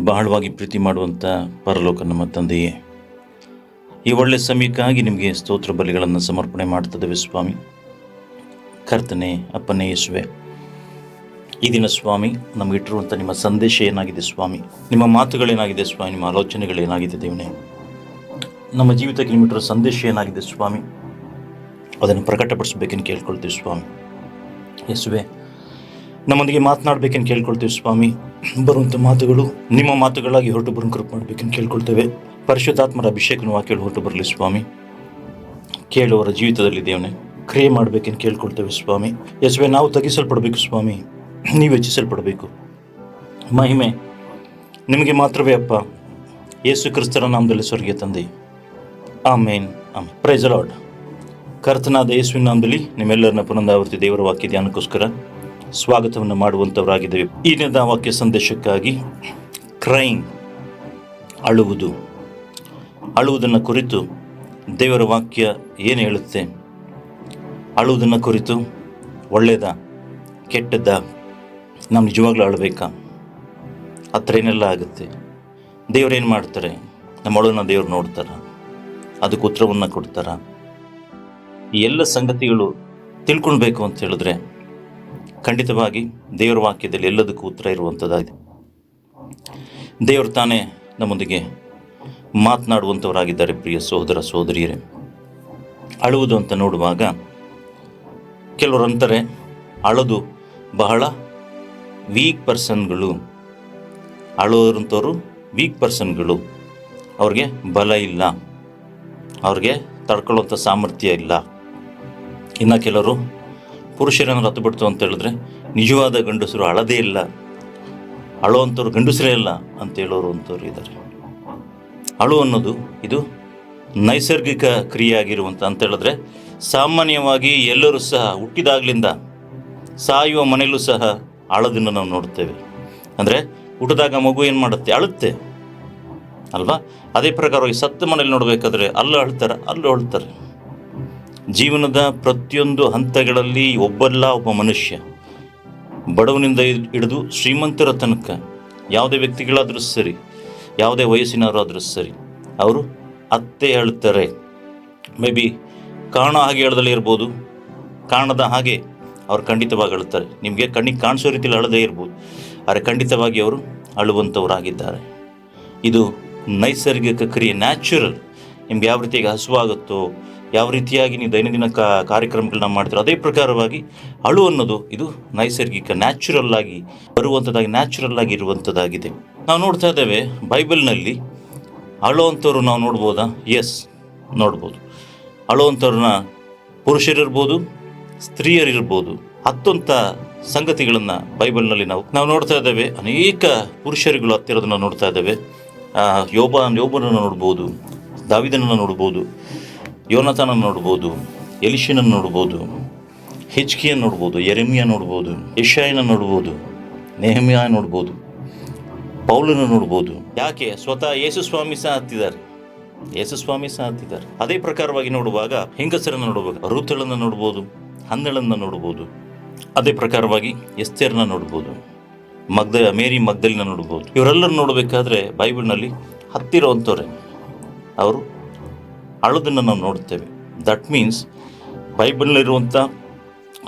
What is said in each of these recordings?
ನಮ್ಮನ್ನು ಬಹಳವಾಗಿ ಪ್ರೀತಿ ಮಾಡುವಂಥ ಪರಲೋಕ ನಮ್ಮ ತಂದೆಯೇ. ಈ ಒಳ್ಳೆ ಸಮಯಕ್ಕಾಗಿ ನಿಮಗೆ ಸ್ತೋತ್ರ ಬಲಿಗಳನ್ನು ಸಮರ್ಪಣೆ ಮಾಡ್ತದೆ ಸ್ವಾಮಿ ಕರ್ತನೆ, ಅಪ್ಪನೇ ಯೇಸುವೆ. ಈ ದಿನ ಸ್ವಾಮಿ ನಮಗೆ ಇಟ್ಟಿರುವಂಥ ನಿಮ್ಮ ಸಂದೇಶ ಏನಾಗಿದೆ ಸ್ವಾಮಿ? ನಿಮ್ಮ ಮಾತುಗಳೇನಾಗಿದೆ ಸ್ವಾಮಿ? ನಿಮ್ಮ ಆಲೋಚನೆಗಳೇನಾಗಿದೆ ದೇವನೇ? ನಮ್ಮ ಜೀವಿತಕ್ಕೆ ನಿಮ್ಮಿಟ್ಟಿರೋ ಸಂದೇಶ ಏನಾಗಿದೆ ಸ್ವಾಮಿ? ಅದನ್ನು ಪ್ರಕಟಪಡಿಸಬೇಕೆಂದು ಕೇಳ್ಕೊಳ್ತೀವಿ ಸ್ವಾಮಿ. ಯೇಸುವೆ ನಮ್ಮೊಂದಿಗೆ ಮಾತನಾಡಬೇಕೆಂದು ಕೇಳ್ಕೊಳ್ತೇವೆ ಸ್ವಾಮಿ. ಬರುವಂಥ ಮಾತುಗಳು ನಿಮ್ಮ ಮಾತುಗಳಾಗಿ ಹೊರಟು ಬರೋ ಕೃಪ್ ಮಾಡಬೇಕೆಂದು ಕೇಳ್ಕೊಳ್ತೇವೆ. ಪರಿಶುದ್ಧಾತ್ಮರ ಅಭಿಷೇಕನ ವಾಕ್ಯಗಳು ಹೊರಟು ಬರಲಿ ಸ್ವಾಮಿ. ಕೇಳುವರ ಜೀವಿತದಲ್ಲಿ ದೇವನೇ, ಕ್ರಿಯೆ ಮಾಡಬೇಕೆಂದು ಕೇಳ್ಕೊಳ್ತೇವೆ ಸ್ವಾಮಿ. ಯೇಸುವೆ, ನಾವು ತಗ್ಗಿಸಲ್ಪಡಬೇಕು ಸ್ವಾಮಿ. ನೀವು ಹೆಚ್ಚಿಸಲ್ಪಡಬೇಕು. ಮಹಿಮೆ, ನಿಮಗೆ ಮಾತ್ರವೇ ಅಪ್ಪ. ಯೇಸು ಕ್ರಿಸ್ತರ ನಾಮದಲ್ಲಿ ಸ್ವರ್ಗೀಯ ತಂದೆ. ಆಮೇನ್ ಆಮೇನ್. ಪ್ರೈಸ್ ಲಾರ್ಡ್ ಕರ್ತನಾದ ಯೇಸುವಿನ ನಾಮದಲ್ಲಿ ನಿಮ್ಮೆಲ್ಲರನ್ನ ಪುನರಾವರ್ತಿ ದೇವರ ವಾಕ್ಯ ಧ್ಯಾನಕ್ಕೋಸ್ಕರ ಸ್ವಾಗತವನ್ನು ಮಾಡುವಂಥವರಾಗಿದ್ದೇವೆ ಈ ದಿನದ ವಾಕ್ಯ ಸಂದೇಶಕ್ಕಾಗಿ ಕ್ರೈಮ್ ಅಳುವುದು, ಅಳುವುದನ್ನು ಕುರಿತು ದೇವರ ವಾಕ್ಯ ಏನು ಹೇಳುತ್ತೆ? ಅಳುವುದನ್ನು ಕುರಿತು ಒಳ್ಳೆಯದ ಕೆಟ್ಟದ್ದ ನಾವು ನಿಜವಾಗ್ಲೂ ಅಳಬೇಕಾ? ಹತ್ರ ಏನೆಲ್ಲ ಆಗುತ್ತೆ. ದೇವ್ರೇನು ಮಾಡ್ತಾರೆ? ನಮ್ಮ ಅಳುವನ್ನ ದೇವ್ರು ನೋಡ್ತಾರ. ಅದಕ್ಕೆ ಉತ್ತರವನ್ನು ಕೊಡ್ತಾರ. ಈ ಎಲ್ಲ ಸಂಗತಿಗಳು ತಿಳ್ಕೊಳ್ಬೇಕು ಅಂತ ಹೇಳಿದ್ರೆ ಖಂಡಿತವಾಗಿ ದೇವರ ವಾಕ್ಯದಲ್ಲಿ ಎಲ್ಲದಕ್ಕೂ ಉತ್ತರ ಇರುವಂಥದ್ದಾಗಿದೆ ದೇವರು ತಾನೇ ನಮ್ಮೊಂದಿಗೆ ಮಾತನಾಡುವಂಥವರಾಗಿದ್ದಾರೆ ಪ್ರಿಯ ಸಹೋದರ ಸಹೋದರಿಯರೇ. ಅಳುವುದು ಅಂತ ನೋಡುವಾಗ ಕೆಲವರು ಅಂತಾರೆ ಅಳದು ಬಹಳ ವೀಕ್ ಪರ್ಸನ್ಗಳು ಅಳೋರಂಥವ್ರು ವೀಕ್ ಪರ್ಸನ್ಗಳು ಅವ್ರಿಗೆ ಬಲ ಇಲ್ಲ, ಅವ್ರಿಗೆ ತಡ್ಕೊಳ್ಳುವಂಥ ಸಾಮರ್ಥ್ಯ ಇಲ್ಲ. ಇನ್ನು ಕೆಲವರು ಪುರುಷರನ್ನು ಹತ್ತು ಬಿಡ್ತು ಅಂತ ಹೇಳಿದ್ರೆ ನಿಜವಾದ ಗಂಡಸರು ಅಳದೇ ಇಲ್ಲ. ಅಳುವಂಥವ್ರು ಗಂಡಸರೇ ಇಲ್ಲ ಅಂತ ಹೇಳೋರು ಅಂಥವ್ರು ಇದ್ದಾರೆ. ಅಳು ಅನ್ನೋದು ಇದು ನೈಸರ್ಗಿಕ ಕ್ರಿಯೆ ಆಗಿರುವಂಥ ಅಂತ ಹೇಳಿದ್ರೆ ಸಾಮಾನ್ಯವಾಗಿ ಎಲ್ಲರೂ ಸಹ ಹುಟ್ಟಿದಾಗ್ಲಿಂದ ಸಾಯುವ ಮನೆಯಲ್ಲೂ ಸಹ ಅಳದನ್ನು ನಾವು ನೋಡ್ತೇವೆ. ಅಂದರೆ ಹುಟ್ಟಿದಾಗ ಮಗು ಏನು ಮಾಡುತ್ತೆ? ಅಳುತ್ತೆ. ಅಲ್ವಾ? ಅದೇ ಪ್ರಕಾರವಾಗಿ ಸತ್ತ ಮನೇಲಿ ನೋಡಬೇಕಾದ್ರೆ ಅಲ್ಲೂ ಅಳ್ತಾರೆ ಅಲ್ಲೂ ಅಳ್ತಾರೆ. ಜೀವನದ ಪ್ರತಿಯೊಂದು ಹಂತಗಳಲ್ಲಿ ಒಬ್ಬಲ್ಲ ಒಬ್ಬ ಮನುಷ್ಯ. ಬಡವನಿಂದ ಹಿಡ್- ಹಿಡಿದು ಶ್ರೀಮಂತರ ತನಕ ಯಾವುದೇ ವ್ಯಕ್ತಿಗಳಾದರೂ ಸರಿ, ಯಾವುದೇ ವಯಸ್ಸಿನವರಾದರೂ ಸರಿ, ಅವರು ಅತ್ತೆ ಹೇಳ್ತಾರೆ. ಮೇ ಬಿ ಕಾಣೋ ಹಾಗೆ ಹೇಳದಲ್ಲೇ ಇರ್ಬೋದು. ಕಾಣದ ಹಾಗೆ ಅವ್ರು ಖಂಡಿತವಾಗಿ ಅಳುತ್ತಾರೆ. ನಿಮಗೆ ಕಣ್ಣಿಗೆ ಕಾಣಿಸೋ ರೀತಿಯಲ್ಲಿ ಅಳದೇ ಇರ್ಬೋದು. ಆದರೆ ಖಂಡಿತವಾಗಿ ಅವರು ಅಳುವಂಥವರಾಗಿದ್ದಾರೆ ಇದು ನೈಸರ್ಗಿಕ ಕ್ರಿಯೆ ನ್ಯಾಚುರಲ್ ನಿಮ್ಗೆ ಯಾವ ರೀತಿಯಾಗಿ ಹಸುವಾಗುತ್ತೋ ಯಾವ ರೀತಿಯಾಗಿ ನೀವು ದೈನಂದಿನ ಕಾರ್ಯಕ್ರಮಗಳನ್ನ ಮಾಡ್ತೀರೋ ಅದೇ ಪ್ರಕಾರವಾಗಿ ಅಳು ಅನ್ನೋದು ಇದು ನೈಸರ್ಗಿಕ ನ್ಯಾಚುರಲ್ ಆಗಿ ಬರುವಂಥದ್ದಾಗಿ ನ್ಯಾಚುರಲ್ ಆಗಿ ಇರುವಂಥದ್ದಾಗಿದೆ ನಾವು ನೋಡ್ತಾ ಇದ್ದೇವೆ ಬೈಬಲ್ನಲ್ಲಿ ಅಳುವಂಥವ್ರು ನಾವು ನೋಡ್ಬೋದಾ? ಎಸ್ ನೋಡ್ಬೋದು. ಅಳುವಂಥವ್ರನ್ನ ಪುರುಷರಿರ್ಬೋದು ಸ್ತ್ರೀಯರಿರ್ಬೋದು ಹತ್ತೊಂಥ ಸಂಗತಿಗಳನ್ನು ಬೈಬಲ್ನಲ್ಲಿ ನಾವು ನಾವು ನೋಡ್ತಾ ಇದ್ದೇವೆ. ಅನೇಕ ಪುರುಷರುಗಳು ಹತ್ತಿರೋದನ್ನು ನೋಡ್ತಾ ಇದ್ದೇವೆ. ಯೋಬ ಯೋಬನನ್ನು ನೋಡ್ಬೋದು, ದಾವಿದನನ್ನು ನೋಡ್ಬೋದು. ಯೋನತನನ್ನು ನೋಡ್ಬೋದು ಎಲಿಶಿನ ನೋಡ್ಬೋದು ಹೆಚ್ಕಿಯ ನೋಡ್ಬೋದು ಎರೆಮಿಯ ನೋಡ್ಬೋದು ಯಶಾಯನ ನೋಡ್ಬೋದು, ನೆಹಮಿಯ ನೋಡ್ಬೋದು ಪೌಲನ ನೋಡ್ಬೋದು. ಯಾಕೆ? ಸ್ವತಃ ಯೇಸುಸ್ವಾಮಿ ಸಹ ಹತ್ತಿದ್ದಾರೆ. ಯೇಸು ಸ್ವಾಮಿ ಸಹ ಹತ್ತಿದ್ದಾರೆ. ಅದೇ ಪ್ರಕಾರವಾಗಿ ನೋಡುವಾಗ ಹೆಂಗಸರನ್ನು ನೋಡಬಹುದು ಋತುಳನ್ನು ನೋಡ್ಬೋದು ಹಂದಳನ್ನು ನೋಡ್ಬೋದು. ಅದೇ ಪ್ರಕಾರವಾಗಿ ಎಸ್ತೇರನ್ನ ನೋಡ್ಬೋದು. ಮಗ್ದ, ಮೇರಿ ಮಗ್ದಲಿನ ನೋಡ್ಬೋದು. ಇವರೆಲ್ಲರೂ ನೋಡಬೇಕಾದ್ರೆ ಬೈಬಲ್ನಲ್ಲಿ ಹತ್ತಿರೋವಂಥವ್ರೆ. ಅವರು ಅಳೋದನ್ನು ನಾವು ನೋಡ್ತೇವೆ ದಟ್ ಮೀನ್ಸ್ ಬೈಬಲ್ನಲ್ಲಿರುವಂಥ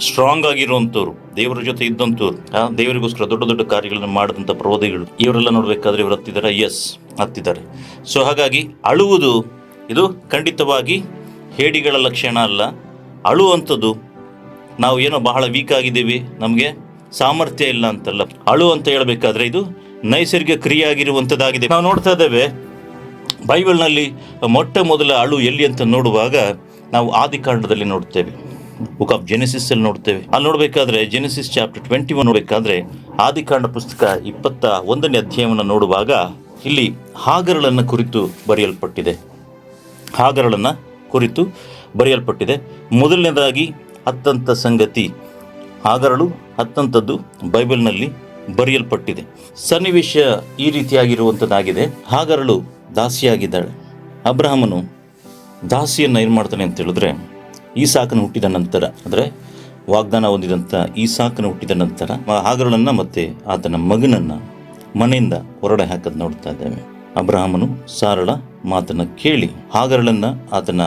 ಸ್ಟ್ರಾಂಗ್ ಆಗಿರುವಂಥವ್ರು, ದೇವರ ಜೊತೆ ಇದ್ದಂಥವ್ರು ದೇವರಿಗೋಸ್ಕರ ದೊಡ್ಡ ದೊಡ್ಡ ಕಾರ್ಯಗಳನ್ನು ಮಾಡಿದಂಥ ಪ್ರವಾದಿಗಳು, ಇವರೆಲ್ಲ ನೋಡಬೇಕಾದ್ರೆ ಇವರು ಹತ್ತಿದ್ದಾರೆ. ಎಸ್ ಹತ್ತಿದ್ದಾರೆ. ಸೊ ಹಾಗಾಗಿ ಅಳುವುದು ಇದು ಖಂಡಿತವಾಗಿ ಹೇಡಿಗಳ ಲಕ್ಷಣ ಅಲ್ಲ. ಅಳುವಂಥದ್ದು ನಾವು ಏನೋ ಬಹಳ ವೀಕ್ ಆಗಿದ್ದೀವಿ, ನಮಗೆ ಸಾಮರ್ಥ್ಯ ಇಲ್ಲ ಅಂತಲ್ಲ. ಅಳು ಅಂತ ಹೇಳಬೇಕಾದ್ರೆ ಇದು ನೈಸರ್ಗಿಕ ಕ್ರಿಯೆ ಆಗಿರುವಂಥದ್ದಾಗಿದೆ. ನಾವು ನೋಡ್ತಾ ಇದ್ದೇವೆ ಬೈಬಲ್ನಲ್ಲಿ ಮೊಟ್ಟ ಮೊದಲ ಅಳು ಎಲ್ಲಿ ಅಂತ ನೋಡುವಾಗ ನಾವು ಆದಿಕಾಂಡದಲ್ಲಿ ನೋಡ್ತೇವೆ ಬುಕ್ ಆಫ್ ಜೆನೆಸಿಸ್ ಅಲ್ಲಿ ನೋಡ್ತೇವೆ ಅಲ್ಲಿ ನೋಡಬೇಕಾದ್ರೆ ಜೆನೆಸಿಸ್ ಚಾಪ್ಟರ್ ಟ್ವೆಂಟಿ ಒನ್ ನೋಡಬೇಕಾದ್ರೆ ಆದಿಕಾಂಡ ಪುಸ್ತಕ ಇಪ್ಪತ್ತ ಒಂದನೇ ಅಧ್ಯಾಯವನ್ನು ನೋಡುವಾಗ ಇಲ್ಲಿ ಹಾಗರಳನ್ನು ಕುರಿತು ಬರೆಯಲ್ಪಟ್ಟಿದೆ. ಹಾಗರಳನ್ನು ಕುರಿತು ಬರೆಯಲ್ಪಟ್ಟಿದೆ. ಮೊದಲನೇದಾಗಿ ಹತ್ತಂತ ಸಂಗತಿ. ಹಾಗರಳು ಹತ್ತಂಥದ್ದು ಬೈಬಲ್ನಲ್ಲಿ ಬರೆಯಲ್ಪಟ್ಟಿದೆ. ಸನ್ನಿವೇಶ ಈ ರೀತಿಯಾಗಿರುವಂಥದ್ದಾಗಿದೆ ಹಾಗರಳು ದಾಸಿಯಾಗಿದ್ದಾಳೆ. ಅಬ್ರಹಮನು ದಾಸಿಯನ್ನು ಏನು ಮಾಡ್ತಾನೆ ಅಂತ ಹೇಳಿದ್ರೆ, ಈಸಾಕನ ಹುಟ್ಟಿದ ನಂತರ, ಅಂದರೆ ವಾಗ್ದಾನ ಹೊಂದಿದಂಥ ಈಸಾಕನ ಹುಟ್ಟಿದ ನಂತರ ಹಾಗರಳನ್ನು ಮತ್ತು ಆತನ ಮಗನನ್ನು ಮನೆಯಿಂದ ಹೊರಡೆ ಹಾಕೋದು ನೋಡ್ತಾ ಇದ್ದೇವೆ. ಅಬ್ರಹಮನು ಸಾರಳ ಮಾತನ್ನು ಕೇಳಿ, ಹಾಗರಳನ್ನು ಆತನ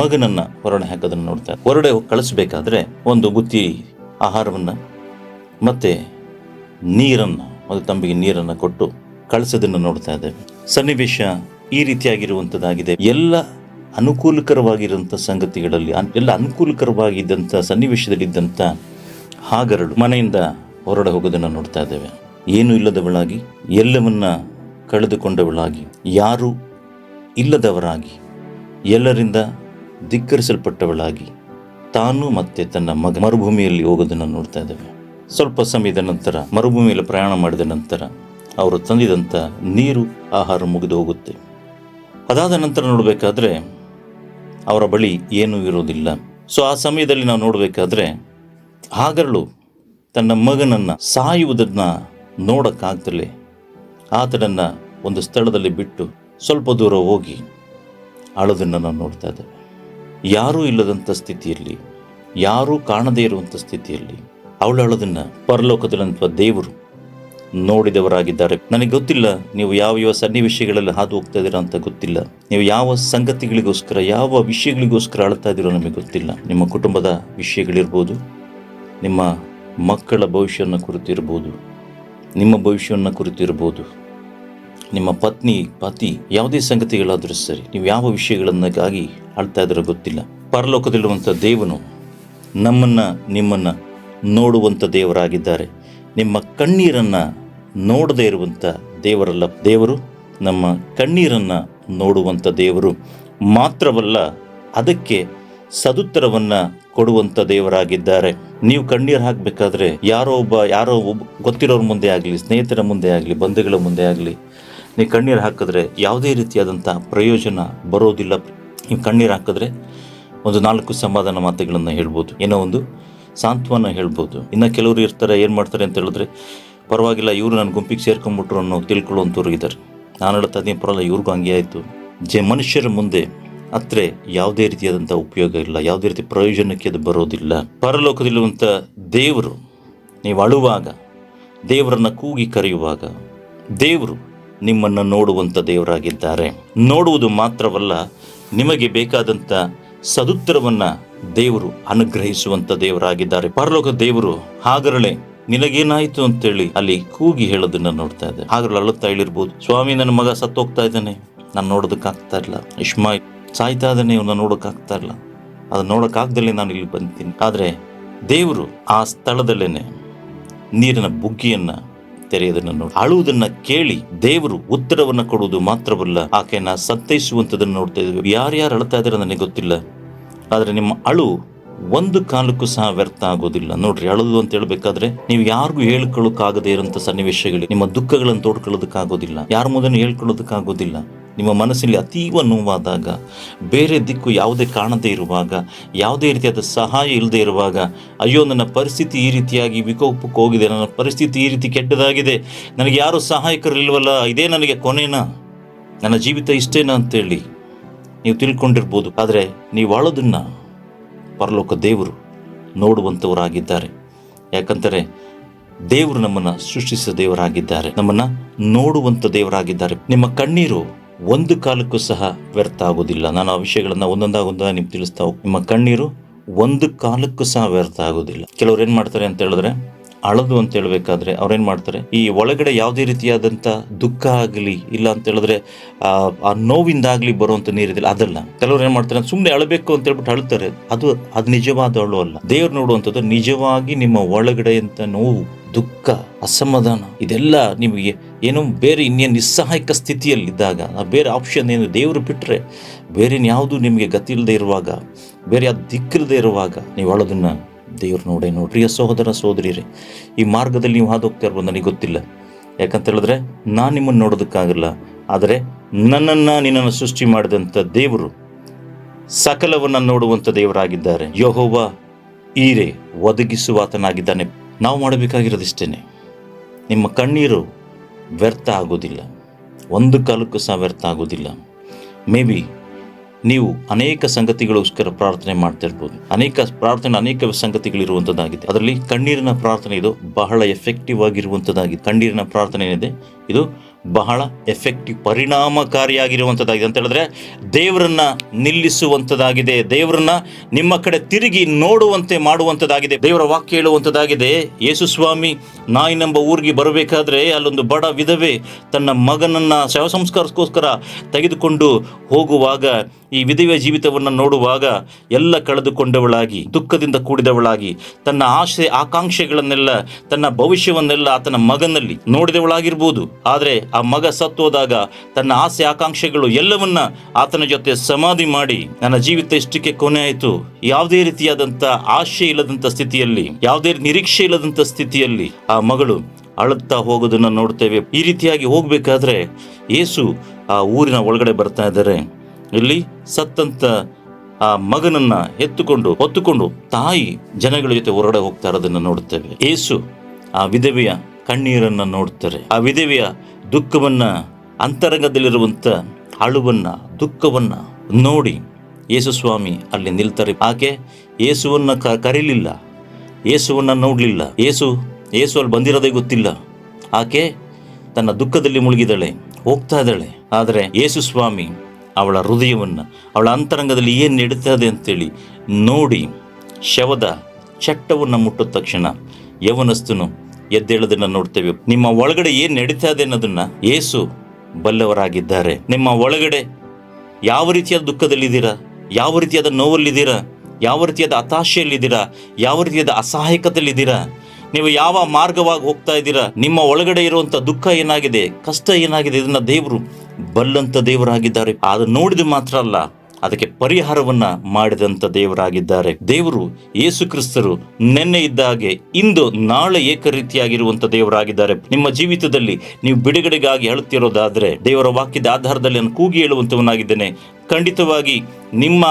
ಮಗನನ್ನು ಹೊರಡೆ ಹಾಕೋದನ್ನು ನೋಡ್ತಾ ಹೊರಡೆ ಕಳಿಸ್ಬೇಕಾದ್ರೆ ಒಂದು ಬುತ್ತಿ ಆಹಾರವನ್ನು ಮತ್ತು ನೀರನ್ನು, ಒಂದು ತಂಬಿಗೆ ನೀರನ್ನು ಕೊಟ್ಟು ಕಳಿಸೋದನ್ನು ನೋಡ್ತಾ ಇದ್ದೇವೆ. ಸನ್ನಿವೇಶ ಈ ರೀತಿಯಾಗಿರುವಂಥದ್ದಾಗಿದೆ. ಎಲ್ಲ ಅನುಕೂಲಕರವಾಗಿರುವಂಥ ಸಂಗತಿಗಳಲ್ಲಿ ಎಲ್ಲ ಅನುಕೂಲಕರವಾಗಿದ್ದಂಥ ಸನ್ನಿವೇಶದಲ್ಲಿದ್ದಂಥ ಹಾಗರಳು ಮನೆಯಿಂದ ಹೊರಡ ಹೋಗೋದನ್ನು ನೋಡ್ತಾ ಇದ್ದೇವೆ. ಏನೂ ಇಲ್ಲದವಳಾಗಿ, ಎಲ್ಲವನ್ನ ಕಳೆದುಕೊಂಡವಳಾಗಿ, ಯಾರೂ ಇಲ್ಲದವರಾಗಿ, ಎಲ್ಲರಿಂದ ಧಿಕ್ಕರಿಸಲ್ಪಟ್ಟವಳಾಗಿ, ತಾನು ಮತ್ತೆ ತನ್ನ ಮಗ ಮರುಭೂಮಿಯಲ್ಲಿ ಹೋಗೋದನ್ನು ನೋಡ್ತಾ ಇದ್ದೇವೆ. ಸ್ವಲ್ಪ ಸಮಯದ ನಂತರ, ಮರುಭೂಮಿಯಲ್ಲಿ ಪ್ರಯಾಣ ಮಾಡಿದ ನಂತರ ಅವರು ತಂದಿದಂಥ ನೀರು ಆಹಾರ ಮುಗಿದು ಹೋಗುತ್ತೆ. ಅದಾದ ನಂತರ ನೋಡಬೇಕಾದ್ರೆ ಅವರ ಬಳಿ ಏನೂ ಇರೋದಿಲ್ಲ. ಸೊ ಆ ಸಮಯದಲ್ಲಿ ನಾವು ನೋಡಬೇಕಾದ್ರೆ ಹಾಗರಳು ತನ್ನ ಮಗನನ್ನು ಸಾಯುವುದನ್ನು ನೋಡೋಕ್ಕಾಗ್ದಲೇ ಆತನನ್ನು ಒಂದು ಸ್ಥಳದಲ್ಲಿ ಬಿಟ್ಟು ಸ್ವಲ್ಪ ದೂರ ಹೋಗಿ ಅಳೋದನ್ನು ನಾವು ನೋಡ್ತಾ ಇದ್ದೇವೆ. ಯಾರೂ ಇಲ್ಲದಂಥ ಸ್ಥಿತಿಯಲ್ಲಿ, ಯಾರೂ ಕಾಣದೇ ಇರುವಂಥ ಸ್ಥಿತಿಯಲ್ಲಿ ಅವಳು ಅಳೋದನ್ನು ಪರಲೋಕದಲ್ಲಂಥ ದೇವರು ನೋಡಿದವರಾಗಿದ್ದಾರೆ. ನನಗೆ ಗೊತ್ತಿಲ್ಲ ನೀವು ಯಾವ ಯಾವ ಸನ್ನಿವೇಶಗಳಲ್ಲಿ ಹಾದು ಹೋಗ್ತಾ ಇದ್ದೀರಾ ಅಂತ ಗೊತ್ತಿಲ್ಲ. ನೀವು ಯಾವ ಸಂಗತಿಗಳಿಗೋಸ್ಕರ, ಯಾವ ವಿಷಯಗಳಿಗೋಸ್ಕರ ಅಳ್ತಾ ಇದ್ದೀರೋ ನಮಗೆ ಗೊತ್ತಿಲ್ಲ. ನಿಮ್ಮ ಕುಟುಂಬದ ವಿಷಯಗಳಿರ್ಬೋದು, ನಿಮ್ಮ ಮಕ್ಕಳ ಭವಿಷ್ಯವನ್ನು ಕುರಿತಿರ್ಬೋದು ನಿಮ್ಮ ಭವಿಷ್ಯವನ್ನು ಕುರಿತಿರ್ಬೋದು ನಿಮ್ಮ ಪತ್ನಿ, ಪತಿ ಯಾವುದೇ ಸಂಗತಿಗಳಾದರೂ ಸರಿ, ನೀವು ಯಾವ ವಿಷಯಗಳನ್ನಾಗಿ ಅಳ್ತಾ ಇದ್ರೆ ಗೊತ್ತಿಲ್ಲ. ಪರಲೋಕದಲ್ಲಿರುವಂಥ ದೇವನು ನಮ್ಮನ್ನು, ನಿಮ್ಮನ್ನು ನೋಡುವಂಥ ದೇವರಾಗಿದ್ದಾರೆ. ನಿಮ್ಮ ಕಣ್ಣೀರನ್ನು ನೋಡದೇ ಇರುವಂಥ ದೇವರಲ್ಲ. ದೇವರು ನಮ್ಮ ಕಣ್ಣೀರನ್ನು ನೋಡುವಂಥ ದೇವರು. ಮಾತ್ರವಲ್ಲ, ಅದಕ್ಕೆ ಸದುತ್ತರವನ್ನು ಕೊಡುವಂಥ ದೇವರಾಗಿದ್ದಾರೆ. ನೀವು ಕಣ್ಣೀರು ಹಾಕಬೇಕಾದ್ರೆ ಯಾರೋ ಒಬ್ಬ ಯಾರೋ ಒಬ್ಬ, ಗೊತ್ತಿರೋರ ಮುಂದೆ ಆಗಲಿ, ಸ್ನೇಹಿತರ ಮುಂದೆ ಆಗಲಿ, ಬಂಧುಗಳ ಮುಂದೆ ಆಗಲಿ, ನೀವು ಕಣ್ಣೀರು ಹಾಕಿದ್ರೆ ಯಾವುದೇ ರೀತಿಯಾದಂಥ ಪ್ರಯೋಜನ ಬರೋದಿಲ್ಲ. ನೀವು ಕಣ್ಣೀರು ಹಾಕಿದ್ರೆ ಒಂದು ನಾಲ್ಕು ಸಮಾಧಾನ ಮಾತುಗಳನ್ನು ಹೇಳ್ಬೋದು. ಏನೋ ಒಂದು ಸಾಂತ್ವನ ಹೇಳ್ಬೋದು. ಇನ್ನು ಕೆಲವರು ಇರ್ತಾರೆ, ಏನು ಮಾಡ್ತಾರೆ ಅಂತ ಹೇಳಿದ್ರೆ, ಪರವಾಗಿಲ್ಲ, ಇವರು ನನ್ನ ಗುಂಪಿಗೆ ಸೇರ್ಕೊಂಡ್ಬಿಟ್ರು ಅನ್ನೋ ತಿಳ್ಕೊಳ್ಳುವಂಥವ್ರು ಇದ್ದಾರೆ ನಾನು ಹೇಳ್ತಾ ಇದ್ದೀನಿ, ಪರವಾಗಿಲ್ಲ, ಇವ್ರಿಗೂ ಹಂಗೆ ಆಯಿತು. ಜೆ ಮನುಷ್ಯರ ಮುಂದೆ ಅತ್ರೆ ಯಾವುದೇ ರೀತಿಯಾದಂಥ ಉಪಯೋಗ ಇಲ್ಲ, ಯಾವುದೇ ರೀತಿ ಪ್ರಯೋಜನಕ್ಕೆ ಅದು ಬರೋದಿಲ್ಲ. ಪರಲೋಕದಲ್ಲಿರುವಂಥ ದೇವರು, ನೀವು ಅಳುವಾಗ, ದೇವರನ್ನು ಕೂಗಿ ಕರೆಯುವಾಗ, ದೇವರು ನಿಮ್ಮನ್ನು ನೋಡುವಂಥ ದೇವರಾಗಿದ್ದಾರೆ. ನೋಡುವುದು ಮಾತ್ರವಲ್ಲ, ನಿಮಗೆ ಬೇಕಾದಂಥ ಸದುತ್ತರವನ್ನ ದೇವರು ಅನುಗ್ರಹಿಸುವಂತ ದೇವರಾಗಿದ್ದಾರೆ. ಪರಲೋಕ ದೇವರು, ಹಾಗರಳೆ, ನಿನಗೇನಾಯಿತು ಅಂತೇಳಿ ಅಲ್ಲಿ ಕೂಗಿ ಹೇಳೋದನ್ನ ನೋಡ್ತಾ ಇದೆ ಹಾಗರಳು ಅಳುತ್ತಾ ಇಳಿರ್ಬೋದು ಸ್ವಾಮಿ, ನನ್ನ ಮಗ ಸತ್ತೋಗ್ತಾ ಇದ್ದಾನೆ. ನಾನು ನೋಡೋದಕ್ಕಾಗ್ತಾ ಇಲ್ಲ. ಇಷ್ಮಾಯ್ ಸಾಯ್ತಾ ಇದ್ದಾನೆ ಇವನ್ನ ನೋಡೋಕ್ಕಾಗ್ತಾ ಇಲ್ಲ. ಅದನ್ನ ನೋಡೋಕ್ಕಾಗ್ದಲೇ ನಾನು ಇಲ್ಲಿ ಬಂದಿದ್ದೀನಿ. ಆದರೆ ದೇವರು ಆ ಸ್ಥಳದಲ್ಲೇನೆ ನೀರಿನ ಬುಗ್ಗಿಯನ್ನು ತೆರೆಯೋದನ್ನು ನೋಡಿ, ಅಳುವುದನ್ನ ಕೇಳಿ ದೇವರು ಉತ್ತರವನ್ನು ಕೊಡುವುದು ಮಾತ್ರವಲ್ಲ, ಆಕೆಯನ್ನ ಸತ್ತೈಸುವಂಥದ್ದನ್ನು ನೋಡ್ತಾ ಇದ್ವಿ ಯಾರ್ಯಾರು ಅಳ್ತಾ ಇದ್ದಾರೆ ನನಗೆ ಗೊತ್ತಿಲ್ಲ. ಆದರೆ ನಿಮ್ಮ ಅಳು ಒಂದು ಕಾಲಕ್ಕೂ ಸಹ ವ್ಯರ್ಥ ಆಗೋದಿಲ್ಲ. ನೋಡ್ರಿ, ಅಳದು ಅಂತ ಹೇಳಬೇಕಾದ್ರೆ ನೀವು ಯಾರಿಗೂ ಹೇಳ್ಕೊಳ್ಳೋಕ್ಕಾಗದೇ ಇರೋಂಥ ಸನ್ನಿವೇಶಗಳು ನಿಮ್ಮ ದುಃಖಗಳನ್ನು ತೋಡ್ಕೊಳ್ಳೋದಕ್ಕಾಗೋದಿಲ್ಲ. ಯಾರ ಮುಂದೆ ಹೇಳ್ಕೊಳ್ಳೋದಕ್ಕಾಗೋದಿಲ್ಲ. ನಿಮ್ಮ ಮನಸ್ಸಿನಲ್ಲಿ ಅತೀವ ನೋವಾದಾಗ, ಬೇರೆ ದಿಕ್ಕು ಯಾವುದೇ ಕಾಣದೇ ಇರುವಾಗ, ಯಾವುದೇ ರೀತಿಯಾದ ಸಹಾಯ ಇಲ್ಲದೆ ಇರುವಾಗ, ಅಯ್ಯೋ, ನನ್ನ ಪರಿಸ್ಥಿತಿ ಈ ರೀತಿಯಾಗಿ ವಿಕೋಪಕ್ಕೆ ಹೋಗಿದೆ, ನನ್ನ ಪರಿಸ್ಥಿತಿ ಈ ರೀತಿ ಕೆಟ್ಟದಾಗಿದೆ, ನನಗೆ ಯಾರು ಸಹಾಯಕರಿಲ್ವಲ್ಲ ಇದೇ ನನಗೆ ಕೊನೆನಾ? ನನ್ನ ಜೀವಿತ ಇಷ್ಟೇನಾ ಅಂತೇಳಿ ನೀವು ತಿಳ್ಕೊಂಡಿರ್ಬೋದು. ಆದರೆ ನೀವು ಆಳೋದನ್ನು ಪರಲೋಕ ದೇವರು ನೋಡುವಂಥವರಾಗಿದ್ದಾರೆ ಯಾಕಂದರೆ ದೇವರು ನಮ್ಮನ್ನು ಸೃಷ್ಟಿಸಿದ ದೇವರಾಗಿದ್ದಾರೆ. ನಮ್ಮನ್ನು ನೋಡುವಂಥ ದೇವರಾಗಿದ್ದಾರೆ. ನಿಮ್ಮ ಕಣ್ಣೀರು ಒಂದು ಕಾಲಕ್ಕೂ ಸಹ ವ್ಯರ್ಥ ಆಗೋದಿಲ್ಲ. ನಾನು ಆ ವಿಷಯಗಳನ್ನು ಒಂದೊಂದಾಗ ಒಂದಾಗ ನಿಮ್ಗೆ ತಿಳಿಸ್ತಾ ಹೋಗಿ ನಿಮ್ಮ ಕಣ್ಣೀರು ಒಂದು ಕಾಲಕ್ಕೂ ಸಹ ವ್ಯರ್ಥ ಆಗೋದಿಲ್ಲ. ಕೆಲವ್ರು ಏನು ಮಾಡ್ತಾರೆ ಅಂತ ಹೇಳಿದ್ರೆ ಅಳದು ಅಂತ ಹೇಳ್ಬೇಕಾದ್ರೆ ಅವ್ರೇನ್ ಮಾಡ್ತಾರೆ? ಈ ಒಳಗಡೆ ಯಾವುದೇ ರೀತಿಯಾದಂಥ ದುಃಖ ಆಗಲಿ, ಇಲ್ಲ ಅಂತ ಹೇಳಿದ್ರೆ, ಆ ನೋವಿಂದಾಗಲಿ ಬರುವಂತ ನೀರಿದಿಲ್ಲ ಅದಲ್ಲ. ಕೆಲವ್ರು ಏನ್ ಮಾಡ್ತಾರೆ ಸುಮ್ಮನೆ ಅಳಬೇಕು ಅಂತ ಹೇಳ್ಬಿಟ್ಟು ಅಳ್ತಾರೆ ಅದು ಅದು ನಿಜವಾದ ಅಳು ಅಲ್ಲ. ದೇವ್ರು ನೋಡುವಂಥದ್ದು ನಿಜವಾಗಿ ನಿಮ್ಮ ಒಳಗಡೆ ಅಂತ ನೋವು, ದುಃಖ, ಅಸಮಾಧಾನ, ಇದೆಲ್ಲ ನಿಮಗೆ ಏನೋ ಬೇರೆ ಇನ್ನೇನು ನಿಸ್ಸಹಾಯಕ ಸ್ಥಿತಿಯಲ್ಲಿದ್ದಾಗ ಬೇರೆ ಆಪ್ಷನ್ ಏನು ದೇವರು ಬಿಟ್ಟರೆ ಬೇರೆ ಯಾವುದು ನಿಮಗೆ ಗತಿ ಇಲ್ಲದೆ ಇರುವಾಗ, ಬೇರೆ ಯಾವ್ದು ದಿಕ್ಕಿಲ್ಲದೆ ಇರುವಾಗ, ನೀವು ಅಳೋದನ್ನ ದೇವ್ರು ನೋಡೇ ನೋಡಿ ಪ್ರಿಯ ಸಹೋದರ ರೀ ಈ ಮಾರ್ಗದಲ್ಲಿ ನೀವು ಹಾದು ಹೋಗ್ತಾ ಇರ್ಬೋದು ನನಗೆ ಗೊತ್ತಿಲ್ಲ. ಯಾಕಂತ ಹೇಳಿದ್ರೆ, ನಾನು ನಿಮ್ಮನ್ನು ನೋಡೋದಕ್ಕಾಗಲ್ಲ. ಆದರೆ ನನ್ನನ್ನು ನಿನ್ನನ್ನು ಸೃಷ್ಟಿ ಮಾಡಿದಂಥ ದೇವರು ಸಕಲವನ್ನು ನೋಡುವಂಥ ದೇವರಾಗಿದ್ದಾರೆ. ಯಹೋವ ಈರೆ ಒದಗಿಸುವಾತನಾಗಿದ್ದಾನೆ. ನಾವು ಮಾಡಬೇಕಾಗಿರೋದಿಷ್ಟೇ ನಿಮ್ಮ ಕಣ್ಣೀರು ವ್ಯರ್ಥ ಆಗೋದಿಲ್ಲ. ಒಂದು ಕಾಲಕ್ಕೂ ಸಹ ವ್ಯರ್ಥ ಆಗೋದಿಲ್ಲ. ಮೇ ಬಿ ನೀವು ಅನೇಕ ಸಂಗತಿಗಳೋಸ್ಕರ ಪ್ರಾರ್ಥನೆ ಮಾಡ್ತಿರ್ಬೋದು ಅನೇಕ ಪ್ರಾರ್ಥನೆ, ಅನೇಕ ಸಂಗತಿಗಳಿರುವಂಥದ್ದಾಗಿದೆ ಅದರಲ್ಲಿ ಕಣ್ಣೀರಿನ ಪ್ರಾರ್ಥನೆ ಇದು ಬಹಳ ಎಫೆಕ್ಟಿವ್ ಆಗಿರುವಂತದ್ದಾಗಿದೆ. ಕಣ್ಣೀರಿನ ಪ್ರಾರ್ಥನೆ ಏನಿದೆ? ಇದು ಬಹಳ ಎಫೆಕ್ಟಿವ್ ಪರಿಣಾಮಕಾರಿಯಾಗಿರುವಂಥದ್ದಾಗಿದೆ. ಅಂತ ಹೇಳಿದ್ರೆ, ದೇವರನ್ನ ನಿಲ್ಲಿಸುವಂಥದ್ದಾಗಿದೆ, ದೇವರನ್ನ ನಿಮ್ಮ ಕಡೆ ತಿರುಗಿ ನೋಡುವಂತೆ ಮಾಡುವಂಥದ್ದಾಗಿದೆ. ದೇವರ ವಾಕ್ಯ ಹೇಳುವಂಥದ್ದಾಗಿದೆ. ಯೇಸು ಸ್ವಾಮಿ ನಾಯಿನೆಂಬ ಊರಿಗೆ ಬರಬೇಕಾದ್ರೆ ಅಲ್ಲೊಂದು ಬಡ ವಿಧವೆ ತನ್ನ ಮಗನನ್ನ ಶವ ಸಂಸ್ಕಾರಕ್ಕೋಸ್ಕರ ತೆಗೆದುಕೊಂಡು ಹೋಗುವಾಗ, ಈ ವಿಧವೆಯ ಜೀವಿತವನ್ನು ನೋಡುವಾಗ ಎಲ್ಲ ಕಳೆದುಕೊಂಡವಳಾಗಿ, ದುಃಖದಿಂದ ಕೂಡಿದವಳಾಗಿ, ತನ್ನ ಆಶೆ ಆಕಾಂಕ್ಷೆಗಳನ್ನೆಲ್ಲ, ತನ್ನ ಭವಿಷ್ಯವನ್ನೆಲ್ಲ ಆತನ ಮಗನಲ್ಲಿ ನೋಡಿದವಳಾಗಿರ್ಬೋದು. ಆದರೆ ಆ ಮಗ ಸತ್ತೋದಾಗ ತನ್ನ ಆಸೆ ಆಕಾಂಕ್ಷೆಗಳು ಎಲ್ಲವನ್ನ ಆತನ ಜೊತೆ ಸಮಾಧಿ ಮಾಡಿ ನನ್ನ ಜೀವಿತ ಇಷ್ಟಕ್ಕೆ ಕೊನೆ ಆಯಿತು. ಯಾವುದೇ ರೀತಿಯಾದಂಥ ಆಶೆ ಇಲ್ಲದಂಥ ಸ್ಥಿತಿಯಲ್ಲಿ, ಯಾವುದೇ ನಿರೀಕ್ಷೆ ಇಲ್ಲದಂಥ ಸ್ಥಿತಿಯಲ್ಲಿ ಆ ಮಗಳು ಅಳುತ್ತಾ ಹೋಗೋದನ್ನ ನೋಡ್ತೇವೆ. ಈ ರೀತಿಯಾಗಿ ಹೋಗಬೇಕಾದ್ರೆ ಏಸು ಆ ಊರಿನ ಒಳಗಡೆ ಬರ್ತಾ ಇದ್ದಾರೆ. ಇಲ್ಲಿ ಸತ್ತಂತ ಆ ಮಗನನ್ನ ಎತ್ತುಕೊಂಡು, ಹೊತ್ತುಕೊಂಡು ತಾಯಿ ಜನಗಳ ಜೊತೆ ಹೊರಗಡೆ ಹೋಗ್ತಾ ಇರೋದನ್ನ ನೋಡುತ್ತೇವೆ. ಏಸು ಆ ವಿಧವೆಯ ಕಣ್ಣೀರನ್ನ ನೋಡ್ತಾರೆ. ಆ ವಿಧವೆಯ ದುಃಖವನ್ನ ಅಂತರಂಗದಲ್ಲಿರುವಂಥ ಅಳುವನ್ನು, ದುಃಖವನ್ನ ನೋಡಿ ಯೇಸುಸ್ವಾಮಿ ಅಲ್ಲಿ ನಿಲ್ತಾರೆ. ಆಕೆ ಯೇಸುವನ್ನ ಕ, ಕರೀಲಿಲ್ಲ. ಯೇಸುವನ್ನ ನೋಡಲಿಲ್ಲ. ಯೇಸು ಯೇಸು ಅಲ್ಲಿ ಬಂದಿರೋದೇ ಗೊತ್ತಿಲ್ಲ. ಆಕೆ ತನ್ನ ದುಃಖದಲ್ಲಿ ಮುಳುಗಿದಳೆ, ಹೋಗ್ತಾ ಇದ್ದಾಳೆ. ಆದರೆ ಯೇಸುಸ್ವಾಮಿ ಅವಳ ಹೃದಯವನ್ನು, ಅವಳ ಅಂತರಂಗದಲ್ಲಿ ಏನು ನಡೀತದೆ ಅಂತೇಳಿ ನೋಡಿ ಶವದ ಚಟ್ಟವನ್ನು ಮುಟ್ಟಿದ ತಕ್ಷಣ ಯವನಸ್ತನು ಎದ್ದೇಳೋದನ್ನು ನೋಡ್ತೇವೆ. ನಿಮ್ಮ ಒಳಗಡೆ ಏನು ನಡೀತಾ ಇದೆ ಅನ್ನೋದನ್ನ ಏಸು ಬಲ್ಲವರಾಗಿದ್ದಾರೆ. ನಿಮ್ಮ ಒಳಗಡೆ ಯಾವ ರೀತಿಯಾದ ದುಃಖದಲ್ಲಿದ್ದೀರಾ? ಯಾವ ರೀತಿಯಾದ ನೋವಲ್ಲಿದ್ದೀರಾ? ಯಾವ ರೀತಿಯಾದ ಹತಾಶೆಯಲ್ಲಿದ್ದೀರಾ? ಯಾವ ರೀತಿಯಾದ ಅಸಹಾಯಕತೆಯಲ್ಲಿದ್ದೀರಾ? ನೀವು ಯಾವ ಮಾರ್ಗವಾಗಿ ಹೋಗ್ತಾ ಇದ್ದೀರಾ? ನಿಮ್ಮ ಒಳಗಡೆ ಇರುವಂತ ದುಃಖ ಏನಾಗಿದೆ? ಕಷ್ಟ ಏನಾಗಿದೆ? ಇದನ್ನ ದೇವರು ಬಲ್ಲಂತ ದೇವರಾಗಿದ್ದಾರೆ. ಅದು ನೋಡಿದ ಮಾತ್ರ ಅಲ್ಲ. ಅದಕ್ಕೆ ಪರಿಹಾರವನ್ನ ಮಾಡಿದಂತ ದೇವರಾಗಿದ್ದಾರೆ. ದೇವರು ಯೇಸು ಕ್ರಿಸ್ತರು ನೆನ್ನೆ ಇದ್ದ ಹಾಗೆ ಇಂದು ನಾಳೆ ಏಕರೀತಿಯಾಗಿರುವಂಥ ದೇವರಾಗಿದ್ದಾರೆ. ನಿಮ್ಮ ಜೀವಿತದಲ್ಲಿ ನೀವು ಬಿಡುಗಡೆಗಾಗಿ ಹೇಳುತ್ತಿರೋದಾದ್ರೆ ದೇವರ ವಾಕ್ಯದ ಆಧಾರದಲ್ಲಿ ನಾನು ಕೂಗಿ ಹೇಳುವಂಥವನಾಗಿದ್ದೇನೆ ಖಂಡಿತವಾಗಿ ನಿಮ್ಮ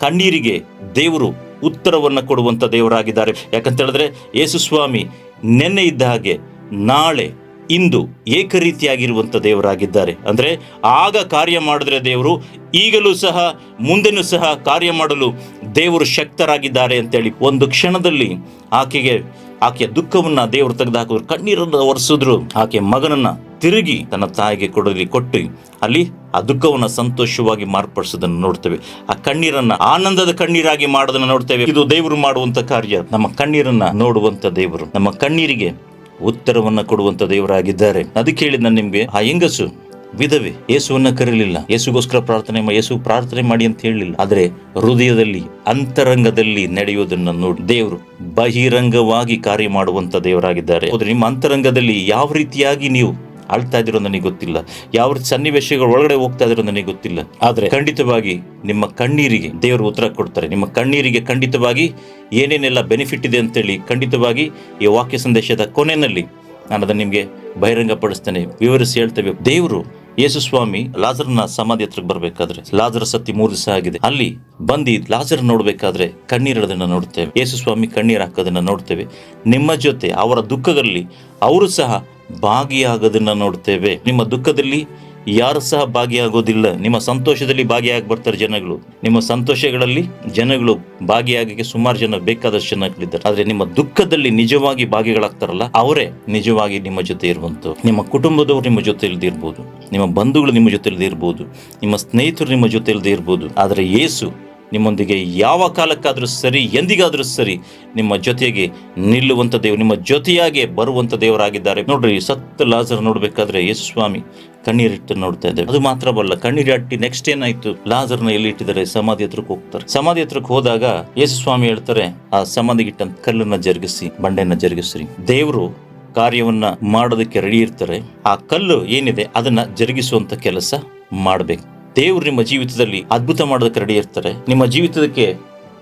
ಕಣ್ಣೀರಿಗೆ ದೇವರು ಉತ್ತರವನ್ನು ಕೊಡುವಂತ ದೇವರಾಗಿದ್ದಾರೆ. ಯಾಕಂತ ಹೇಳಿದ್ರೆ ಯೇಸು ಸ್ವಾಮಿ ನಿನ್ನೆ ಇದ್ದ ಹಾಗೆ ನಾಳೆ ಇಂದು ಏಕರೀತಿಯಾಗಿರುವಂಥ ದೇವರಾಗಿದ್ದಾರೆ. ಅಂದರೆ ಆಗ ಕಾರ್ಯ ಮಾಡಿದ್ರೆ ದೇವರು, ಈಗಲೂ ಸಹ, ಮುಂದೆನೂ ಸಹ ಕಾರ್ಯ ಮಾಡಲು ದೇವರು ಶಕ್ತರಾಗಿದ್ದಾರೆ ಅಂತೇಳಿ ಒಂದು ಕ್ಷಣದಲ್ಲಿ ಆಕೆಗೆ, ಆಕೆಯ ದುಃಖವನ್ನು ದೇವರು ತೆಗೆದುಹಾಕಿದ್ರು, ಕಣ್ಣೀರನ್ನು ಒರೆಸಿದ್ರು. ಆಕೆ ಮಗನನ್ನು ತಿರುಗಿ ತನ್ನ ತಾಯಿಗೆ ಕೊಡಲಿ, ಕೊಟ್ಟು ಅಲ್ಲಿ ಆ ದುಃಖವನ್ನು ಸಂತೋಷವಾಗಿ ಮಾರ್ಪಡಿಸೋದನ್ನು ನೋಡ್ತೇವೆ. ಆ ಕಣ್ಣೀರನ್ನ, ಆನಂದದ ಕಣ್ಣೀರಾಗಿ ಮಾಡೋದನ್ನು ನೋಡ್ತೇವೆ. ಇದು ದೇವರು ಮಾಡುವಂತ ಕಾರ್ಯ. ನಮ್ಮ ಕಣ್ಣೀರನ್ನ ನೋಡುವಂತ ದೇವರು. ನಮ್ಮ ಕಣ್ಣೀರಿಗೆ ಉತ್ತರವನ್ನ ಕೊಡುವಂತ ದೇವರಾಗಿದ್ದಾರೆ. ಅದಕ್ಕೆ ಹೇಳಿದ್ ನಾನು ನಿಮ್ಗೆ, ಆ ಹೆಂಗಸು, ವಿಧವೆ, ಯೇಸುವನ್ನ ಕರೀಲಿಲ್ಲ. ಯೇಸುಗೋಸ್ಕರ ಪ್ರಾರ್ಥನೆ ಯೇಸು ಪ್ರಾರ್ಥನೆ ಮಾಡಿ ಅಂತ ಹೇಳಲಿಲ್ಲ ಆದರೆ ಹೃದಯದಲ್ಲಿ, ಅಂತರಂಗದಲ್ಲಿ ನಡೆಯುವುದನ್ನು ನೋಡಿ, ದೇವರು ಬಹಿರಂಗವಾಗಿ ಕಾರ್ಯ ಮಾಡುವಂತ ದೇವರಾಗಿದ್ದಾರೆ. ನಿಮ್ಮ ಅಂತರಂಗದಲ್ಲಿ ಯಾವ ರೀತಿಯಾಗಿ ನೀವು ಆಳ್ತಾ ಇದ್ದೀರೋ ನನಗೆ ಗೊತ್ತಿಲ್ಲ. ಯಾವ ಸನ್ನಿವೇಶಗಳು ಒಳಗಡೆ ಹೋಗ್ತಾ ಇದಿರೋ ನನಗೆ ಗೊತ್ತಿಲ್ಲ. ಆದರೆ ಖಂಡಿತವಾಗಿ ನಿಮ್ಮ ಕಣ್ಣೀರಿಗೆ ದೇವರು ಉತ್ತರ ಕೊಡ್ತಾರೆ. ನಿಮ್ಮ ಕಣ್ಣೀರಿಗೆ ಖಂಡಿತವಾಗಿ ಏನೇನೆಲ್ಲ ಬೆನಿಫಿಟ್ ಇದೆ ಅಂತೇಳಿ ಖಂಡಿತವಾಗಿ ಈ ವಾಕ್ಯ ಸಂದೇಶದ ಕೊನೆಯಲ್ಲಿ ನಾನು ಅದನ್ನು ನಿಮಗೆ ಬಹಿರಂಗಪಡಿಸ್ತೇನೆ. ವಿವರಿಸಿ ಹೇಳ್ತೇವೆ. ದೇವರು ಯೇಸು ಸ್ವಾಮಿ ಲಾಜರ್ನ ಸಮಾಧಿ ಹತ್ರಕ್ಕೆ ಬರಬೇಕಾದ್ರೆ ಲಾಜರ ಸತ್ತಿ ಮೂರು ದಿವಸ ಆಗಿದೆ. ಅಲ್ಲಿ ಬಂದು ಲಾಜರ್ ನೋಡಬೇಕಾದ್ರೆ ಕಣ್ಣೀರದನ್ನ ನೋಡ್ತೇವೆ. ಯೇಸು ಸ್ವಾಮಿ ಕಣ್ಣೀರು ಹಾಕೋದನ್ನು ನೋಡ್ತೇವೆ. ನಿಮ್ಮ ಜೊತೆ ಅವರ ದುಃಖದಲ್ಲಿ ಅವರು ಸಹ ಭಾಗಿಯಾಗೋದನ್ನ ನೋಡ್ತೇವೆ. ನಿಮ್ಮ ದುಃಖದಲ್ಲಿ ಯಾರು ಸಹ ಭಾಗಿಯಾಗೋದಿಲ್ಲ. ನಿಮ್ಮ ಸಂತೋಷದಲ್ಲಿ ಭಾಗಿಯಾಗಿ ಬರ್ತಾರೆ ಜನಗಳು. ನಿಮ್ಮ ಸಂತೋಷಗಳಲ್ಲಿ ಜನಗಳು ಭಾಗಿಯಾಗಕ್ಕೆ ಸುಮಾರು ಜನ, ಬೇಕಾದಷ್ಟು ಜನಗಳಿದ್ದಾರೆ ಆದರೆ ನಿಮ್ಮ ದುಃಖದಲ್ಲಿ ನಿಜವಾಗಿ ಭಾಗಿಗಳಾಗ್ತಾರಲ್ಲ, ಅವರೇ ನಿಜವಾಗಿ ನಿಮ್ಮ ಜೊತೆ ಇರುವಂತ ನಿಮ್ಮ ಕುಟುಂಬದವರು ನಿಮ್ಮ ಜೊತೆ ಇಲ್ದೇ ಇರ್ಬೋದು. ನಿಮ್ಮ ಬಂಧುಗಳು ನಿಮ್ಮ ಜೊತೆ ಇಲ್ದೇ ಇರ್ಬೋದು. ನಿಮ್ಮ ಸ್ನೇಹಿತರು ನಿಮ್ಮ ಜೊತೆ ಇಲ್ದೇ ಇರ್ಬೋದು. ಆದರೆ ಯೇಸು ನಿಮ್ಮೊಂದಿಗೆ ಯಾವ ಕಾಲಕ್ಕಾದರೂ ಸರಿ, ಎಂದಿಗಾದರೂ ಸರಿ ನಿಮ್ಮ ಜೊತೆಗೆ ನಿಲ್ಲುವಂಥ ದೇವರು, ನಿಮ್ಮ ಜೊತೆಯಾಗೆ ಬರುವಂಥ ದೇವರಾಗಿದ್ದಾರೆ. ನೋಡ್ರಿ ಸತ್ತ ಲಾಜರ್ ನೋಡಬೇಕಾದ್ರೆ ಯೇಸು ಸ್ವಾಮಿ ಕಣ್ಣೀರಿಟ್ಟು ನೋಡ್ತಾ ಇದ್ದೇವೆ ಅದು ಮಾತ್ರವಲ್ಲ, ಕಣ್ಣೀರು ಅಟ್ಟಿ ನೆಕ್ಸ್ಟ್ ಏನಾಯ್ತು? ಲಾಜರ್ನ ಎಲ್ಲಿ ಇಟ್ಟಿದ್ದಾರೆ? ಸಮಾಧಿ ಹತ್ರಕ್ಕೆ ಹೋಗ್ತಾರೆ. ಸಮಾಧಿ ಹತ್ರಕ್ಕೆ ಹೋದಾಗ ಯೇಸು ಸ್ವಾಮಿ ಹೇಳ್ತಾರೆ, ಆ ಸಮಾಧಿಗಿಟ್ಟಂತ ಕಲ್ಲನ್ನ ಜರುಗಿಸಿ, ಬಂಡೆಯನ್ನ ಜರುಗಿಸ್ರಿ. ದೇವರು ಕಾರ್ಯವನ್ನ ಮಾಡೋದಕ್ಕೆ ರೆಡಿ ಇರ್ತಾರೆ. ಆ ಕಲ್ಲು ಏನಿದೆ? ಅದನ್ನ ಜರುಗಿಸುವಂತ ಕೆಲಸ ಮಾಡಬೇಕು. ದೇವರು ನಿಮ್ಮ ಜೀವಿತದಲ್ಲಿ ಅದ್ಭುತ ಮಾಡೋದಕ್ಕೆ ರೆಡಿ ಇರ್ತಾರೆ. ನಿಮ್ಮ ಜೀವಿತಕ್ಕೆ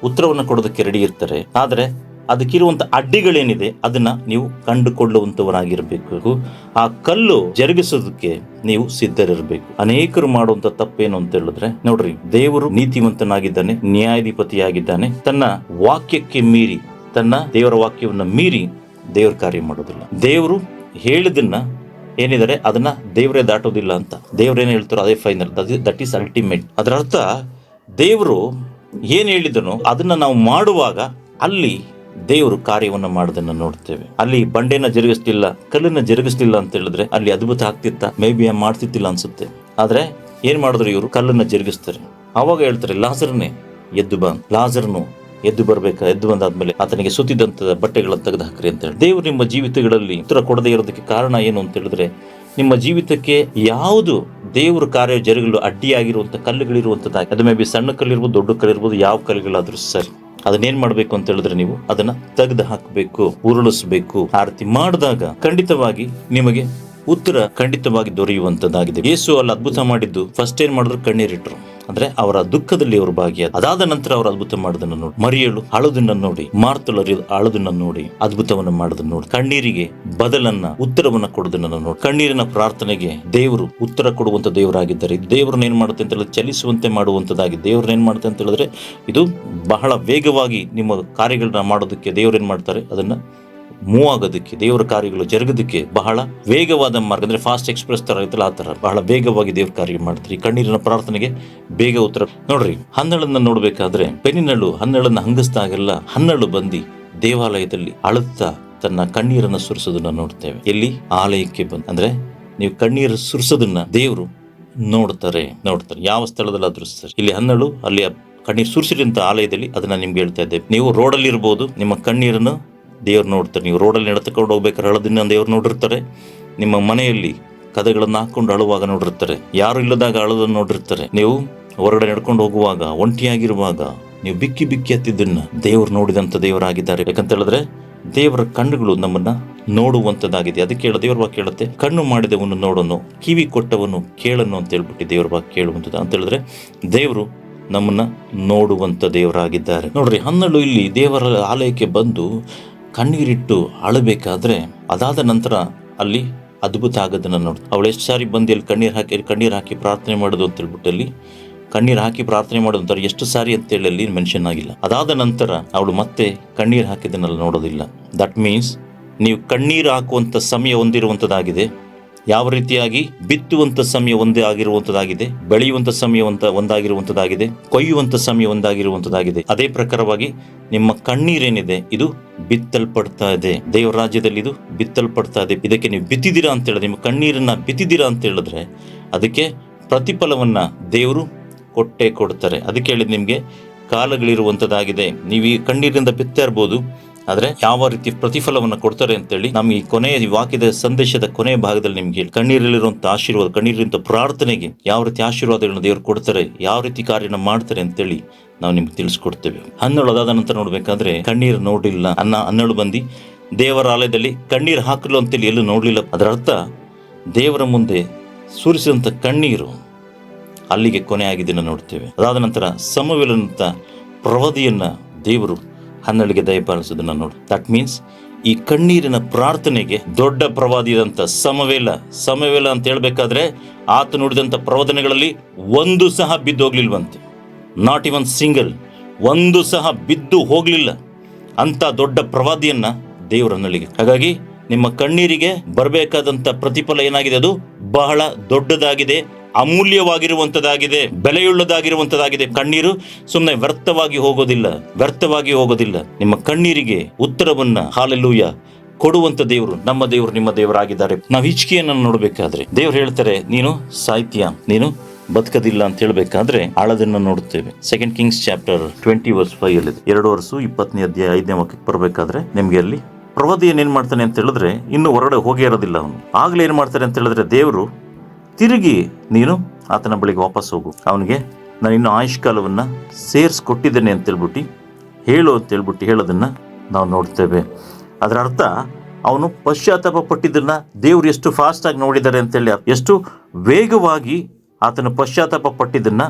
ಉತ್ತರವನ್ನು ಕೊಡೋದಕ್ಕೆ ರೆಡಿ ಇರ್ತಾರೆ. ಆದರೆ ಅದಕ್ಕಿರುವಂಥ ಅಡ್ಡಿಗಳೇನಿದೆ, ಅದನ್ನ ನೀವು ಕಂಡುಕೊಳ್ಳುವಂಥವನಾಗಿರಬೇಕು ಆ ಕಲ್ಲು ಜರುಗಿಸೋದಕ್ಕೆ ನೀವು ಸಿದ್ಧರಿರಬೇಕು. ಅನೇಕರು ಮಾಡುವಂತ ತಪ್ಪೇನು ಅಂತ ಹೇಳಿದ್ರೆ, ನೋಡ್ರಿ, ದೇವರು ನೀತಿವಂತನಾಗಿದ್ದಾನೆ, ನ್ಯಾಯಾಧಿಪತಿಯಾಗಿದ್ದಾನೆ. ತನ್ನ ವಾಕ್ಯಕ್ಕೆ ಮೀರಿ, ತನ್ನ ದೇವರ ವಾಕ್ಯವನ್ನು ಮೀರಿ ದೇವರ ಕಾರ್ಯ ಮಾಡೋದಿಲ್ಲ. ದೇವರು ಹೇಳಿದನ್ನ ಏನಿದ್ದಾರೆ ಅದನ್ನ ದೇವರೇ ದಾಟೋದಿಲ್ಲ ಅಂತ. ದೇವ್ರೇನು ಹೇಳ್ತಾರೋ ಅದೇ ಫೈನಲ್ ದಟ್ ಈಸ್ ಅಲ್ಟಿಮೇಟ್ ಅದರ ಅರ್ಥ ದೇವರು ಏನು ಹೇಳಿದನು ಅದನ್ನ ನಾವು ಮಾಡುವಾಗ ಅಲ್ಲಿ ದೇವರು ಕಾರ್ಯವನ್ನು ಮಾಡೋದನ್ನ ನೋಡ್ತೇವೆ. ಅಲ್ಲಿ ಬಂಡೆನ ಜರುಗಿಸ್ಲಿಲ್ಲ ಕಲ್ಲನ್ನ ಜರುಗಿಸ್ಲಿಲ್ಲ ಅಂತ ಹೇಳಿದ್ರೆ ಅಲ್ಲಿ ಅದ್ಭುತ ಆಗ್ತಿತ್ತ? ಮೇ ಬಿ ಮಾಡ್ತಿತ್ತಿಲ್ಲ ಅನ್ಸುತ್ತೆ. ಆದ್ರೆ ಏನ್ ಮಾಡಿದ್ರು ಇವರು? ಕಲ್ಲನ್ನ ಜರುಗಿಸ್ತಾರೆ. ಅವಾಗ ಹೇಳ್ತಾರೆ ಲಾಸರ್ನೇ ಎದ್ದು ಬಾ. ಲಾಜರ್ನು ಎದ್ದು ಬರಬೇಕು? ಎದ್ದು ಬಂದಾದ್ಮೇಲೆ ಆತನಿಗೆ ಸುತ್ತಿದಂತ ಬಟ್ಟೆಗಳನ್ನು ತೆಗೆದು ಹಾಕ್ರಿ ಅಂತ ಹೇಳಿ. ದೇವರು ನಿಮ್ಮ ಜೀವಿತಗಳಲ್ಲಿ ಉತ್ತರ ಕೊಡದೇ ಇರೋದಕ್ಕೆ ಕಾರಣ ಏನು ಅಂತ ಹೇಳಿದ್ರೆ, ನಿಮ್ಮ ಜೀವಿತಕ್ಕೆ ಯಾವುದು ದೇವರ ಕಾರ್ಯ ಜರುಗಲು ಅಡ್ಡಿಯಾಗಿರುವಂತ ಕಲ್ಲುಗಳಿರುವಂಥದ್ದಾಗಿ, ಅದು ಮೇ ಬಿ ಸಣ್ಣ ಕಲ್ಲಿರ್ಬೋದು, ದೊಡ್ಡ ಕಲ್ಲಿರ್ಬೋದು, ಯಾವ ಕಲ್ಲುಗಳಾದ್ರೂ ಸರಿ. ಅದನ್ನೇನ್ ಮಾಡಬೇಕು ಅಂತ ಹೇಳಿದ್ರೆ ನೀವು ಅದನ್ನ ತೆಗೆದು ಹಾಕಬೇಕು ಉರುಳಿಸ್ಬೇಕು. ಆರತಿ ಮಾಡಿದಾಗ ಖಂಡಿತವಾಗಿ ನಿಮಗೆ ಉತ್ತರ ಖಂಡಿತವಾಗಿ ದೊರೆಯುವಂತದ್ದಾಗಿದೆ. ಯೇಸು ಅಲ್ಲಿ ಅದ್ಭುತ ಮಾಡಿದ್ದು ಫಸ್ಟ್ ಏನ್ ಮಾಡಿದ್ರು? ಕಣ್ಣೀರಿಟ್ರು. ಅಂದ್ರೆ ಅವರ ದುಃಖದಲ್ಲಿ ಅವರು ಭಾಗಿಯಾದ ಅದಾದ ನಂತರ ಅವರು ಅದ್ಭುತ ಮಾಡೋದನ್ನ ನೋಡಿ, ಮರಿಯಳು ಅಳುದನ್ನ ನೋಡಿ, ಮಾರ್ತಳು ಅಳುದನ್ನ ನೋಡಿ, ಅದ್ಭುತವನ್ನ ಮಾಡೋದನ್ನ ನೋಡಿ, ಕಣ್ಣೀರಿಗೆ ಬದಲನ್ನ, ಉತ್ತರವನ್ನ ಕೊಡೋದನ್ನ ನೋಡಿ, ಕಣ್ಣೀರಿನ ಪ್ರಾರ್ಥನೆಗೆ ದೇವರು ಉತ್ತರ ಕೊಡುವಂತ ದೇವರಾಗಿದ್ದಾರೆ ದೇವ್ರನ್ನ ಏನ್ ಮಾಡುತ್ತೆ ಅಂತ ಹೇಳಿದ್ರೆ ಚಲಿಸುವಂತೆ ಮಾಡುವಂತದ್ದಾಗಿ ದೇವ್ರನ್ನ ಏನ್ ಮಾಡುತ್ತೆ ಅಂತ ಹೇಳಿದ್ರೆ ಇದು ಬಹಳ ವೇಗವಾಗಿ ನಿಮ್ಮ ಕಾರ್ಯಗಳನ್ನ ಮಾಡೋದಕ್ಕೆ ದೇವ್ರು ಏನ್ ಮಾಡ್ತಾರೆ? ಅದನ್ನ ಮೂವ್ ಆಗೋದಕ್ಕೆ ದೇವರ ಕಾರ್ಯಗಳು ಜರುಗೋದಕ್ಕೆ ಬಹಳ ವೇಗವಾದ ಮಾರ್ಗ. ಅಂದ್ರೆ ಫಾಸ್ಟ್ ಎಕ್ಸ್ಪ್ರೆಸ್ ತರ ಐತಲ್ಲ ಆ ಥರ ಬಹಳ ವೇಗವಾಗಿ ದೇವ್ರ ಕಾರ್ಯ ಮಾಡ್ತಾರೆ. ಕಣ್ಣೀರಿನ ಪ್ರಾರ್ಥನೆಗೆ ಬೇಗ ಉತ್ತರ. ನೋಡ್ರಿ ಹನ್ನಳನ್ನ ನೋಡ್ಬೇಕಾದ್ರೆ ಪೆನ್ನಿನಳು ಹನ್ನಳನ್ನ ಹಂಗಿಸ್ದಾಗೆಲ್ಲ ಹನ್ನಳು ಬಂದು ದೇವಾಲಯದಲ್ಲಿ ಅಳುತ್ತಾ ತನ್ನ ಕಣ್ಣೀರನ್ನ ಸುರಿಸೋದನ್ನ ನೋಡ್ತೇವೆ. ಎಲ್ಲಿ? ಆಲಯಕ್ಕೆ ಬಂದು. ಅಂದ್ರೆ ನೀವು ಕಣ್ಣೀರು ಸುರಿಸೋದನ್ನ ದೇವರು ನೋಡ್ತಾರೆ ನೋಡ್ತಾರೆ. ಯಾವ ಸ್ಥಳದಲ್ಲಾದರೂ ಸರಿ. ಇಲ್ಲಿ ಹನ್ನಳು ಅಲ್ಲಿ ಕಣ್ಣೀರು ಸುರಿಸಿದಂತ ಆಲಯದಲ್ಲಿ ಅದನ್ನ ನಿಮ್ಗೆ ಹೇಳ್ತಾ ಇದ್ದೇವೆ. ನೀವು ರೋಡಲ್ಲಿ ಇರ್ಬೋದು ನಿಮ್ಮ ಕಣ್ಣೀರನ್ನು ದೇವ್ರು ನೋಡ್ತಾರೆ. ನೀವು ರೋಡಲ್ಲಿ ನಡೆದುಕೊಂಡು ಹೋಗ್ಬೇಕಾದ್ರೆ ಹಳದಿನ ದೇವ್ರು ನೋಡಿರ್ತಾರೆ. ನಿಮ್ಮ ಮನೆಯಲ್ಲಿ ಕದಗಳನ್ನು ಹಾಕ್ಕೊಂಡು ಅಳುವಾಗ ನೋಡಿರ್ತಾರೆ. ಯಾರು ಇಲ್ಲದಾಗ ಅಳೋದನ್ನು ನೋಡಿರ್ತಾರೆ. ನೀವು ಹೊರಗಡೆ ನಡ್ಕೊಂಡು ಹೋಗುವಾಗ, ಒಂಟಿಯಾಗಿರುವಾಗ, ನೀವು ಬಿಕ್ಕಿ ಬಿಕ್ಕಿ ಹತ್ತಿದ್ದನ್ನು ದೇವರು ನೋಡಿದಂಥ ದೇವರಾಗಿದ್ದಾರೆ. ಯಾಕಂತ ಹೇಳಿದ್ರೆ, ದೇವರ ಕಣ್ಣುಗಳು ನಮ್ಮನ್ನ ನೋಡುವಂಥದ್ದಾಗಿದೆ. ಅದಕ್ಕೆ ಹೇಳ, ದೇವರ ವಾಕ್ಯ ಹೇಳುತ್ತೆ. ಕಣ್ಣು ಮಾಡಿದವನು ನೋಡೋನು, ಕಿವಿ ಕೊಟ್ಟವನು ಕೇಳನು ಅಂತ ಹೇಳ್ಬಿಟ್ಟು ದೇವರ ವಾಕ್ಯ ಕೇಳುವಂಥದ್ದು. ಅಂತ ಹೇಳಿದ್ರೆ, ದೇವರು ನಮ್ಮನ್ನ ನೋಡುವಂಥ ದೇವರಾಗಿದ್ದಾರೆ. ನೋಡ್ರಿ ಹನ್ನಳು ಇಲ್ಲಿ ದೇವರ ಆಲಯಕ್ಕೆ ಬಂದು ಕಣ್ಣೀರಿಟ್ಟು ಅಳಬೇಕಾದ್ರೆ ಅದಾದ ನಂತರ ಅಲ್ಲಿ ಅದ್ಭುತ ಆಗೋದನ್ನು ನೋಡಿ ಅವಳು ಎಷ್ಟು ಸಾರಿ ಬಂದು ಅಲ್ಲಿ ಕಣ್ಣೀರು ಹಾಕಿ ಕಣ್ಣೀರು ಹಾಕಿ ಪ್ರಾರ್ಥನೆ ಮಾಡೋದು ಅಂತ ಹೇಳ್ಬಿಟ್ಟು ಅಲ್ಲಿ ಕಣ್ಣೀರು ಹಾಕಿ ಪ್ರಾರ್ಥನೆ ಮಾಡೋದು ಅಂತಾರೆ ಎಷ್ಟು ಸಾರಿ ಅಂತೇಳಿ ಅಲ್ಲಿ ಮೆನ್ಷನ್ ಆಗಿಲ್ಲ. ಅದಾದ ನಂತರ ಅವಳು ಮತ್ತೆ ಕಣ್ಣೀರು ಹಾಕಿದ್ದನ್ನೆಲ್ಲ ನೋಡೋದಿಲ್ಲ. ದಟ್ ಮೀನ್ಸ್ ನೀವು ಕಣ್ಣೀರು ಹಾಕುವಂಥ ಸಮಯ ಹೊಂದಿರುವಂಥದ್ದಾಗಿದೆ ಯಾವ ರೀತಿಯಾಗಿ ಬಿತ್ತುವಂಥ ಸಮಯ ಒಂದೇ ಆಗಿರುವಂಥದ್ದಾಗಿದೆ ಬೆಳೆಯುವಂಥ ಸಮಯ ಒಂದಾಗಿರುವಂಥದ್ದಾಗಿದೆ ಕೊಯ್ಯುವಂಥ ಸಮಯ ಒಂದಾಗಿರುವಂತದಾಗಿದೆ. ಅದೇ ಪ್ರಕಾರವಾಗಿ ನಿಮ್ಮ ಕಣ್ಣೀರೇನಿದೆ, ಇದು ಬಿತ್ತಲ್ಪಡ್ತಾ ಇದೆ. ದೇವರ ರಾಜ್ಯದಲ್ಲಿ ಇದು ಬಿತ್ತಲ್ಪಡ್ತಾ ಇದೆ. ಇದಕ್ಕೆ ನೀವು ಬಿತ್ತಿದ್ದೀರಾ ಅಂತ ಹೇಳಿದ್ರೆ ನಿಮ್ಮ ಕಣ್ಣೀರನ್ನ ಬಿತ್ತಿದ್ದೀರಾ ಅಂತ ಹೇಳಿದ್ರೆ ಅದಕ್ಕೆ ಪ್ರತಿಫಲವನ್ನ ದೇವರು ಕೊಟ್ಟೆ ಕೊಡ್ತಾರೆ. ಅದಕ್ಕೆ ಹೇಳಿದ್ ನಿಮಗೆ ಕಾಲಗಳಿರುವಂಥದ್ದಾಗಿದೆ ನೀವು ಈ ಕಣ್ಣೀರಿಂದ ಬಿತ್ತಾ ಇರ್ಬೋದು. ಆದರೆ ಯಾವ ರೀತಿ ಪ್ರತಿಫಲವನ್ನು ಕೊಡ್ತಾರೆ ಅಂತೇಳಿ ನಮ್ಗೆ ಕೊನೆಯ ವಾಕ್ಯದ ಸಂದೇಶದ ಕೊನೆಯ ಭಾಗದಲ್ಲಿ ನಿಮಗೆ ಹೇಳಿ. ಕಣ್ಣೀರಲ್ಲಿರುವಂಥ ಆಶೀರ್ವಾದ ಕಣ್ಣೀರಿರುವಂಥ ಪ್ರಾರ್ಥನೆಗೆ ಯಾವ ರೀತಿ ಆಶೀರ್ವಾದಗಳನ್ನು ದೇವರು ಕೊಡ್ತಾರೆ, ಯಾವ ರೀತಿ ಕಾರ್ಯನ ಮಾಡ್ತಾರೆ ಅಂತೇಳಿ ನಾವು ನಿಮ್ಗೆ ತಿಳಿಸ್ಕೊಡ್ತೇವೆ. ಹನ್ನೆರಡು ಅದಾದ ನಂತರ ನೋಡ್ಬೇಕಾದ್ರೆ ಕಣ್ಣೀರು ನೋಡಿಲ್ಲ ಅನ್ನ ಹನ್ನೆರಡು ಬಂದಿ ದೇವರ ಆಲಯದಲ್ಲಿ ಕಣ್ಣೀರು ಹಾಕಲು ಅಂತೇಳಿ ಎಲ್ಲೂ ನೋಡಲಿಲ್ಲ. ಅದರ ಅರ್ಥ ದೇವರ ಮುಂದೆ ಸುರಿಸಿದಂಥ ಕಣ್ಣೀರು ಅಲ್ಲಿಗೆ ಕೊನೆ ಆಗಿದ್ದನ್ನು ನೋಡ್ತೇವೆ. ಅದಾದ ನಂತರ ಸಮವೇಲಂತ ಪ್ರವಧಿಯನ್ನು ದೇವರು ಹನ್ನೆರಡಿಗೆ ದಯಪಾಲಿಸೋದನ್ನ ನೋಡಿ. ದಟ್ ಮೀನ್ಸ್ ಈ ಕಣ್ಣೀರಿನ ಪ್ರಾರ್ಥನೆಗೆ ದೊಡ್ಡ ಪ್ರವಾದಿಯಾದಂಥ ಸಮವೇಲ ಸಮವೇಲ ಅಂತ ಹೇಳಬೇಕಾದ್ರೆ ಆತ ನುಡಿದಂಥ ಪ್ರವಾದನೆಗಳಲ್ಲಿ ಒಂದು ಸಹ ಬಿದ್ದು ಹೋಗ್ಲಿಲ್ವಂತೆ. ನಾಟ್ ಇವನ್ ಸಿಂಗಲ್ ಒಂದು ಸಹ ಬಿದ್ದು ಹೋಗಲಿಲ್ಲ. ಅಂತ ದೊಡ್ಡ ಪ್ರವಾದಿಯನ್ನ ದೇವರನ್ನಲ್ಲಿಗೆ ಹಾಗಾಗಿ ನಿಮ್ಮ ಕಣ್ಣೀರಿಗೆ ಬರಬೇಕಾದಂತ ಪ್ರತಿಫಲ ಏನಾಗಿದೆ ಅದು? ಬಹಳ ದೊಡ್ಡದಾಗಿದೆ. ಅಮೂಲ್ಯವಾಗಿರುವಂತದಾಗಿದೆ ಬೆಲೆಯುಳ್ಳದಾಗಿರುವಂಥದ್ದಾಗಿದೆ ಕಣ್ಣೀರು ಸುಮ್ಮನೆ ವ್ಯರ್ಥವಾಗಿ ಹೋಗೋದಿಲ್ಲ ವ್ಯರ್ಥವಾಗಿ ಹೋಗೋದಿಲ್ಲ. ನಿಮ್ಮ ಕಣ್ಣೀರಿಗೆ ಉತ್ತರವನ್ನ ಹಾಲೆಲ್ಲೂಯ ಕೊಡುವಂತ ದೇವರು ನಮ್ಮ ದೇವರು, ನಿಮ್ಮ ದೇವರಾಗಿದ್ದಾರೆ. ನಾವು ಹಿಚ್ಕಿಯನ್ನು ನೋಡಬೇಕಾದ್ರೆ, ದೇವ್ರು ಹೇಳ್ತಾರೆ, ನೀನು ಸಾಹಿತ್ಯ, ನೀನು ಬದುಕದಿಲ್ಲ ಅಂತ ಹೇಳಬೇಕಾದ್ರೆ ಆಳದನ್ನ ನೋಡುತ್ತೇವೆ. Second kings chapter twenty verse five ಅಲ್ಲಿ ಎರಡು ವರ್ಷ ಇಪ್ಪತ್ತನೇ ಅಧ್ಯಾಯ ಐದನೇ ವಾಕ್ಯಕ್ಕೆ ಬರಬೇಕಾದ್ರೆ ನಿಮ್ಗೆ ಅಲ್ಲಿ ಪ್ರವಾದಿ ಏನ್ ಮಾಡ್ತಾನೆ ಅಂತ ಹೇಳಿದ್ರೆ, ಇನ್ನು ಹೊರಗಡೆ ಹೋಗೇ ಇರೋದಿಲ್ಲ ಅವನು. ಆಗ್ಲೇ ಏನ್ ಮಾಡ್ತಾರೆ ಅಂತ ಹೇಳಿದ್ರೆ, ದೇವರು ತಿರುಗಿ ನೀನು ಆತನ ಬಳಿಗೆ ವಾಪಸ್ ಹೋಗು. ಅವನಿಗೆ, ನಾನು ಇನ್ನು ಆಯುಷ್ಕಾಲವನ್ನು ಸೇರಿಸ್ಕೊಟ್ಟಿದ್ದೇನೆ ಅಂತ ಹೇಳ್ಬಿಟ್ಟು, ಹೇಳು ಅಂತ ಹೇಳೋದನ್ನು ನಾವು ನೋಡ್ತೇವೆ. ಅದರ ಅರ್ಥ, ಅವನು ಪಶ್ಚಾತ್ತಾಪ ಪಟ್ಟಿದ್ದನ್ನ ದೇವ್ರು ಎಷ್ಟು ಫಾಸ್ಟ್ ಆಗಿ ನೋಡಿದ್ದಾರೆ ಅಂತೇಳಿ ಎಷ್ಟು ವೇಗವಾಗಿ ಆತನು ಪಶ್ಚಾತ್ತಾಪ ಪಟ್ಟಿದ್ದನ್ನ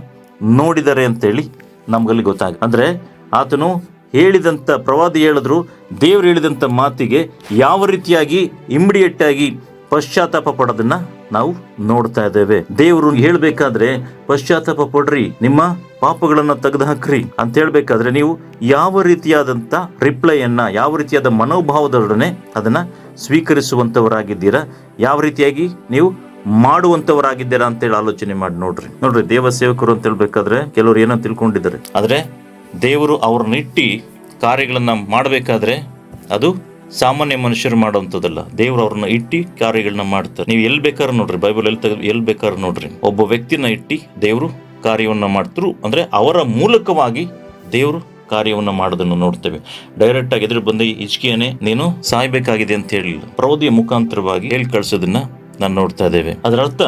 ನೋಡಿದ್ದಾರೆ ಅಂತೇಳಿ ನಮ್ಗಲ್ಲಿ ಗೊತ್ತಾಗ, ಅಂದ್ರೆ ಆತನು ಹೇಳಿದಂಥ ಪ್ರವಾದಿ ಹೇಳಿದ್ರು, ದೇವ್ರು ಹೇಳಿದಂಥ ಮಾತಿಗೆ ಯಾವ ರೀತಿಯಾಗಿ ಇಮ್ಮಿಡಿಯೇಟ್ ಆಗಿ ಪಶ್ಚಾತ್ತಾಪ ಪಡೋದನ್ನ ನಾವು ನೋಡ್ತಾ ಇದ್ದೇವೆ. ದೇವರು ಹೇಳ್ಬೇಕಾದ್ರೆ, ಪಶ್ಚಾತ್ತಾಪ ಪಡ್ರಿ, ನಿಮ್ಮ ಪಾಪಗಳನ್ನ ತೆಗೆದು ಹಾಕ್ರಿ ಅಂತ ಹೇಳ್ಬೇಕಾದ್ರೆ, ನೀವು ಯಾವ ರೀತಿಯಾದಂತ ರಿಪ್ಲೈಯನ್ನ, ಯಾವ ರೀತಿಯಾದ ಮನೋಭಾವದೊಡನೆ ಅದನ್ನ ಸ್ವೀಕರಿಸುವಂತವರಾಗಿದ್ದೀರಾ, ಯಾವ ರೀತಿಯಾಗಿ ನೀವು ಮಾಡುವಂತವರಾಗಿದ್ದೀರಾ ಅಂತೇಳಿ ಆಲೋಚನೆ ಮಾಡಿ ನೋಡ್ರಿ. ನೋಡ್ರಿ, ದೇವ ಸೇವಕರು ಅಂತ ಹೇಳ್ಬೇಕಾದ್ರೆ, ಕೆಲವರು ಏನೋ ತಿಳ್ಕೊಂಡಿದ್ದಾರೆ. ಆದ್ರೆ, ದೇವರು ಅವ್ರನ್ನ ಇಟ್ಟಿ ಕಾರ್ಯಗಳನ್ನ ಮಾಡಬೇಕಾದ್ರೆ ಅದು ಸಾಮಾನ್ಯ ಮನುಷ್ಯರು ಮಾಡುವಂಥದ್ದಲ್ಲ. ದೇವರು ಅವ್ರನ್ನ ಇಟ್ಟಿ ಕಾರ್ಯಗಳನ್ನ ಮಾಡ್ತಾರೆ. ನೀವು ಎಲ್ಲಿ ಬೇಕಾದ್ರೆ ನೋಡ್ರಿ, ಬೈಬಲ್ ಎಲ್ಲಿ ತೆಗೆದು, ಎಲ್ಲಿ ಬೇಕಾದ್ರೆ ನೋಡ್ರಿ. ಒಬ್ಬ ವ್ಯಕ್ತಿನ ಇಟ್ಟಿ ದೇವರು ಕಾರ್ಯವನ್ನ ಮಾಡ್ತರು ಅಂದ್ರೆ ಅವರ ಮೂಲಕವಾಗಿ ದೇವರು ಕಾರ್ಯವನ್ನ ಮಾಡೋದನ್ನು ನೋಡ್ತೇವೆ. ಡೈರೆಕ್ಟ್ ಆಗಿ ಎದುರು ಬಂದ ಇಚ್ಕಿಯನೇ ನೀನು ಸಾಯ್ಬೇಕಾಗಿದೆ ಅಂತ ಹೇಳಿಲ್ಲ ಪ್ರೌದಿಯ ಮುಖಾಂತರವಾಗಿ ಹೇಳಿ ಕಳ್ಸೋದನ್ನ ನಾನು ನೋಡ್ತಾ ಇದ್ದೇವೆ. ಅದರ ಅರ್ಥ,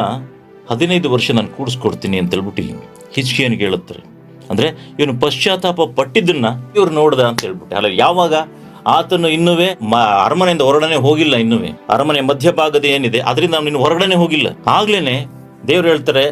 ಹದಿನೈದು ವರ್ಷ ನಾನು ಕೂಡಿಸ್ಕೊಡ್ತೀನಿ ಅಂತ ಹೇಳ್ಬಿಟ್ಟು ಹಿಚ್ಕಿಯನ್ಗೆ ಹೇಳುತ್ತಾರೆ. ಅಂದ್ರೆ, ಇವನು ಪಶ್ಚಾತ್ತಾಪ ಪಟ್ಟಿದ್ದನ್ನ ಇವ್ರು ನೋಡ್ದ ಅಂತ ಹೇಳ್ಬಿಟ್ಟು. ಅಲ್ಲ, ಯಾವಾಗ? ಆತನು ಇನ್ನುವೇ ಅರಮನೆಯಿಂದ ಹೊರಡನೆ ಹೋಗಿಲ್ಲ ಇನ್ನುವೇ. ಅರಮನೆ ಮಧ್ಯಭಾಗದ ಏನಿದೆ, ಅದರಿಂದ ಅವನು ಇನ್ನು ಹೊರಗಡೆ ಹೋಗಿಲ್ಲ. ಆಗ್ಲೇನೆ ದೇವ್ರು ಹೇಳ್ತಾರೆ,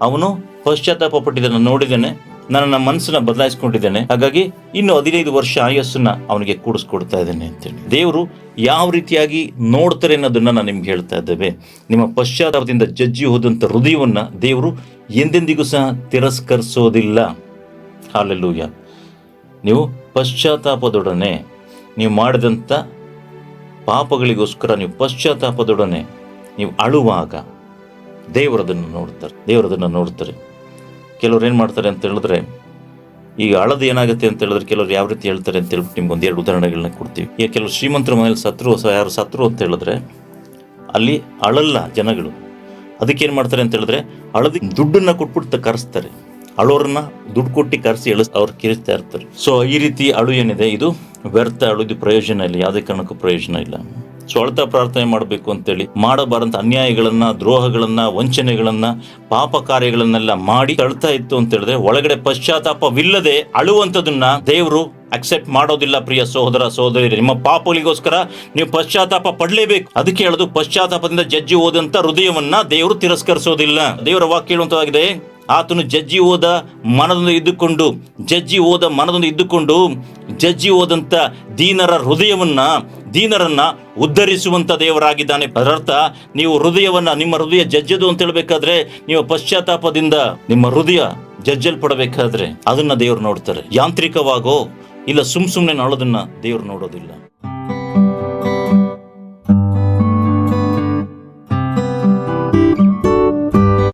ಅವನು ಪಶ್ಚಾತ್ತಾಪ ಪಟ್ಟಿದ್ದನ್ನು ನೋಡಿದ್ದೇನೆ ನಾನು ನನ್ನ ಮನಸ್ಸನ್ನ ಬದಲಾಯಿಸಿಕೊಂಡಿದ್ದೇನೆ. ಹಾಗಾಗಿ ಇನ್ನು ಹದಿನೈದು ವರ್ಷ ಆಯಸ್ಸನ್ನ ಅವನಿಗೆ ಕೂಡಿಸ್ಕೊಡ್ತಾ ಇದ್ದೇನೆ ಅಂತೇಳಿ. ದೇವರು ಯಾವ ರೀತಿಯಾಗಿ ನೋಡ್ತಾರೆ ಅನ್ನೋದನ್ನ ನಾನು ನಿಮ್ಗೆ ಹೇಳ್ತಾ ಇದ್ದೇವೆ. ನಿಮ್ಮ ಪಶ್ಚಾತ್ತಾಪದಿಂದ ಜಜ್ಜಿ ಹೋದಂಥ ಹೃದಯವನ್ನ ದೇವರು ಎಂದೆಂದಿಗೂ ಸಹ ತಿರಸ್ಕರಿಸೋದಿಲ್ಲ. ಹಾಲೆಲ್ಲೂಯ ನೀವು ಪಶ್ಚಾತ್ತಾಪದೊಡನೆ ನೀವು ಮಾಡಿದಂಥ ಪಾಪಗಳಿಗೋಸ್ಕರ ನೀವು ಪಶ್ಚಾತ್ತಾಪದೊಡನೆ ನೀವು ಅಳುವಾಗ ದೇವರದನ್ನು ನೋಡ್ತಾರೆ ದೇವರದನ್ನು ನೋಡ್ತಾರೆ. ಕೆಲವ್ರು ಏನು ಮಾಡ್ತಾರೆ ಅಂತ ಹೇಳಿದ್ರೆ, ಈಗ ಅಳದು ಏನಾಗುತ್ತೆ ಅಂತ ಹೇಳಿದ್ರೆ ಕೆಲವ್ರು ಯಾವ ರೀತಿ ಹೇಳ್ತಾರೆ ಅಂತ ಹೇಳ್ಬಿಟ್ಟು ನಿಮ್ಗೆ ಒಂದೆರಡು ಉದಾಹರಣೆಗಳನ್ನ ಕೊಡ್ತೀವಿ. ಈಗ ಕೆಲವು ಶ್ರೀಮಂತರ ಮನೇಲಿ ಸತ್ರು ಹೊಸ ಯಾರು ಸತ್ರು ಅಂತ ಹೇಳಿದ್ರೆ, ಅಲ್ಲಿ ಅಳಲ್ಲ ಜನಗಳು. ಅದಕ್ಕೇನು ಮಾಡ್ತಾರೆ ಅಂತ ಹೇಳಿದ್ರೆ, ಅಳದಿ ದುಡ್ಡನ್ನು ಕೊಟ್ಬಿಟ್ಟು ಕರೆಸ್ತಾರೆ. ಅಳೋರನ್ನ ದುಡ್ಡು ಕೊಟ್ಟು ಕರೆಸಿ ಎಳಿಸ್ ಅವ್ರು ಕಿರಿಸ್ತಾ ಇರ್ತಾರೆ. ಸೊ ಈ ರೀತಿ ಅಳು ಏನಿದೆ? ಇದು ವ್ಯರ್ಥ ಅಳು ಇದು ಪ್ರಯೋಜನ ಇಲ್ಲ ಯಾವುದೇ ಕಾರಣಕ್ಕೂ ಪ್ರಯೋಜನ ಇಲ್ಲ. ಸೊ ಅಳ್ತಾ ಪ್ರಾರ್ಥನೆ ಮಾಡಬೇಕು ಅಂತೇಳಿ ಮಾಡಬಾರಂತ ಅನ್ಯಾಯಗಳನ್ನ, ದ್ರೋಹಗಳನ್ನ, ವಂಚನೆಗಳನ್ನ, ಪಾಪ ಕಾರ್ಯಗಳನ್ನೆಲ್ಲ ಮಾಡಿ ಅಳ್ತಾ ಇತ್ತು ಅಂತ ಹೇಳಿದ್ರೆ ಒಳಗಡೆ ಪಶ್ಚಾತ್ತಾಪವಿಲ್ಲದೆ ಅಳುವಂಥದನ್ನ ದೇವರು ಅಕ್ಸೆಪ್ಟ್ ಮಾಡೋದಿಲ್ಲ, ಪ್ರಿಯ ಸಹೋದರ ಸಹೋದರಿ ನಿಮ್ಮ ಪಾಪಗಳಿಗೋಸ್ಕರ ನೀವು ಪಶ್ಚಾತ್ತಾಪ ಪಡಲೇಬೇಕು. ಅದಕ್ಕೆ ಹೇಳೋದು, ಪಶ್ಚಾತ್ತಾಪದಿಂದ ಜಜ್ಜಿ ಹೋದಂತ ಹೃದಯವನ್ನ ದೇವರು ತಿರಸ್ಕರಿಸೋದಿಲ್ಲ. ದೇವರ ವಾಕ್ಯ ಹೇಳುವಂತವಾಗಿದೆ ಆತನು ಜಜ್ಜಿ ಹೋದ ಮನದೊಂದು ಇದ್ದುಕೊಂಡು, ಜಜ್ಜಿ ಹೋದ ಮನದೊಂದು ಇದ್ದುಕೊಂಡು, ಜಜ್ಜಿ ಹೋದಂಥ ದೀನರ ಹೃದಯವನ್ನು, ದೀನರನ್ನು ಉದ್ಧರಿಸುವಂಥ ದೇವರಾಗಿದ್ದಾನೆ. ಅದರರ್ಥ, ನೀವು ಹೃದಯವನ್ನು, ನಿಮ್ಮ ಹೃದಯ ಜಜ್ಜದು ಅಂತ ಹೇಳಬೇಕಾದ್ರೆ, ನೀವು ಪಶ್ಚಾತ್ತಾಪದಿಂದ ನಿಮ್ಮ ಹೃದಯ ಜಜ್ಜಲ್ಪಡಬೇಕಾದ್ರೆ ಅದನ್ನು ದೇವರು ನೋಡ್ತಾರೆ. ಯಾಂತ್ರಿಕವಾಗೋ ಇಲ್ಲ ಸುಮ್ ಸುಮ್ಮನೆ ನಾಳೋದನ್ನು ದೇವರು ನೋಡೋದಿಲ್ಲ.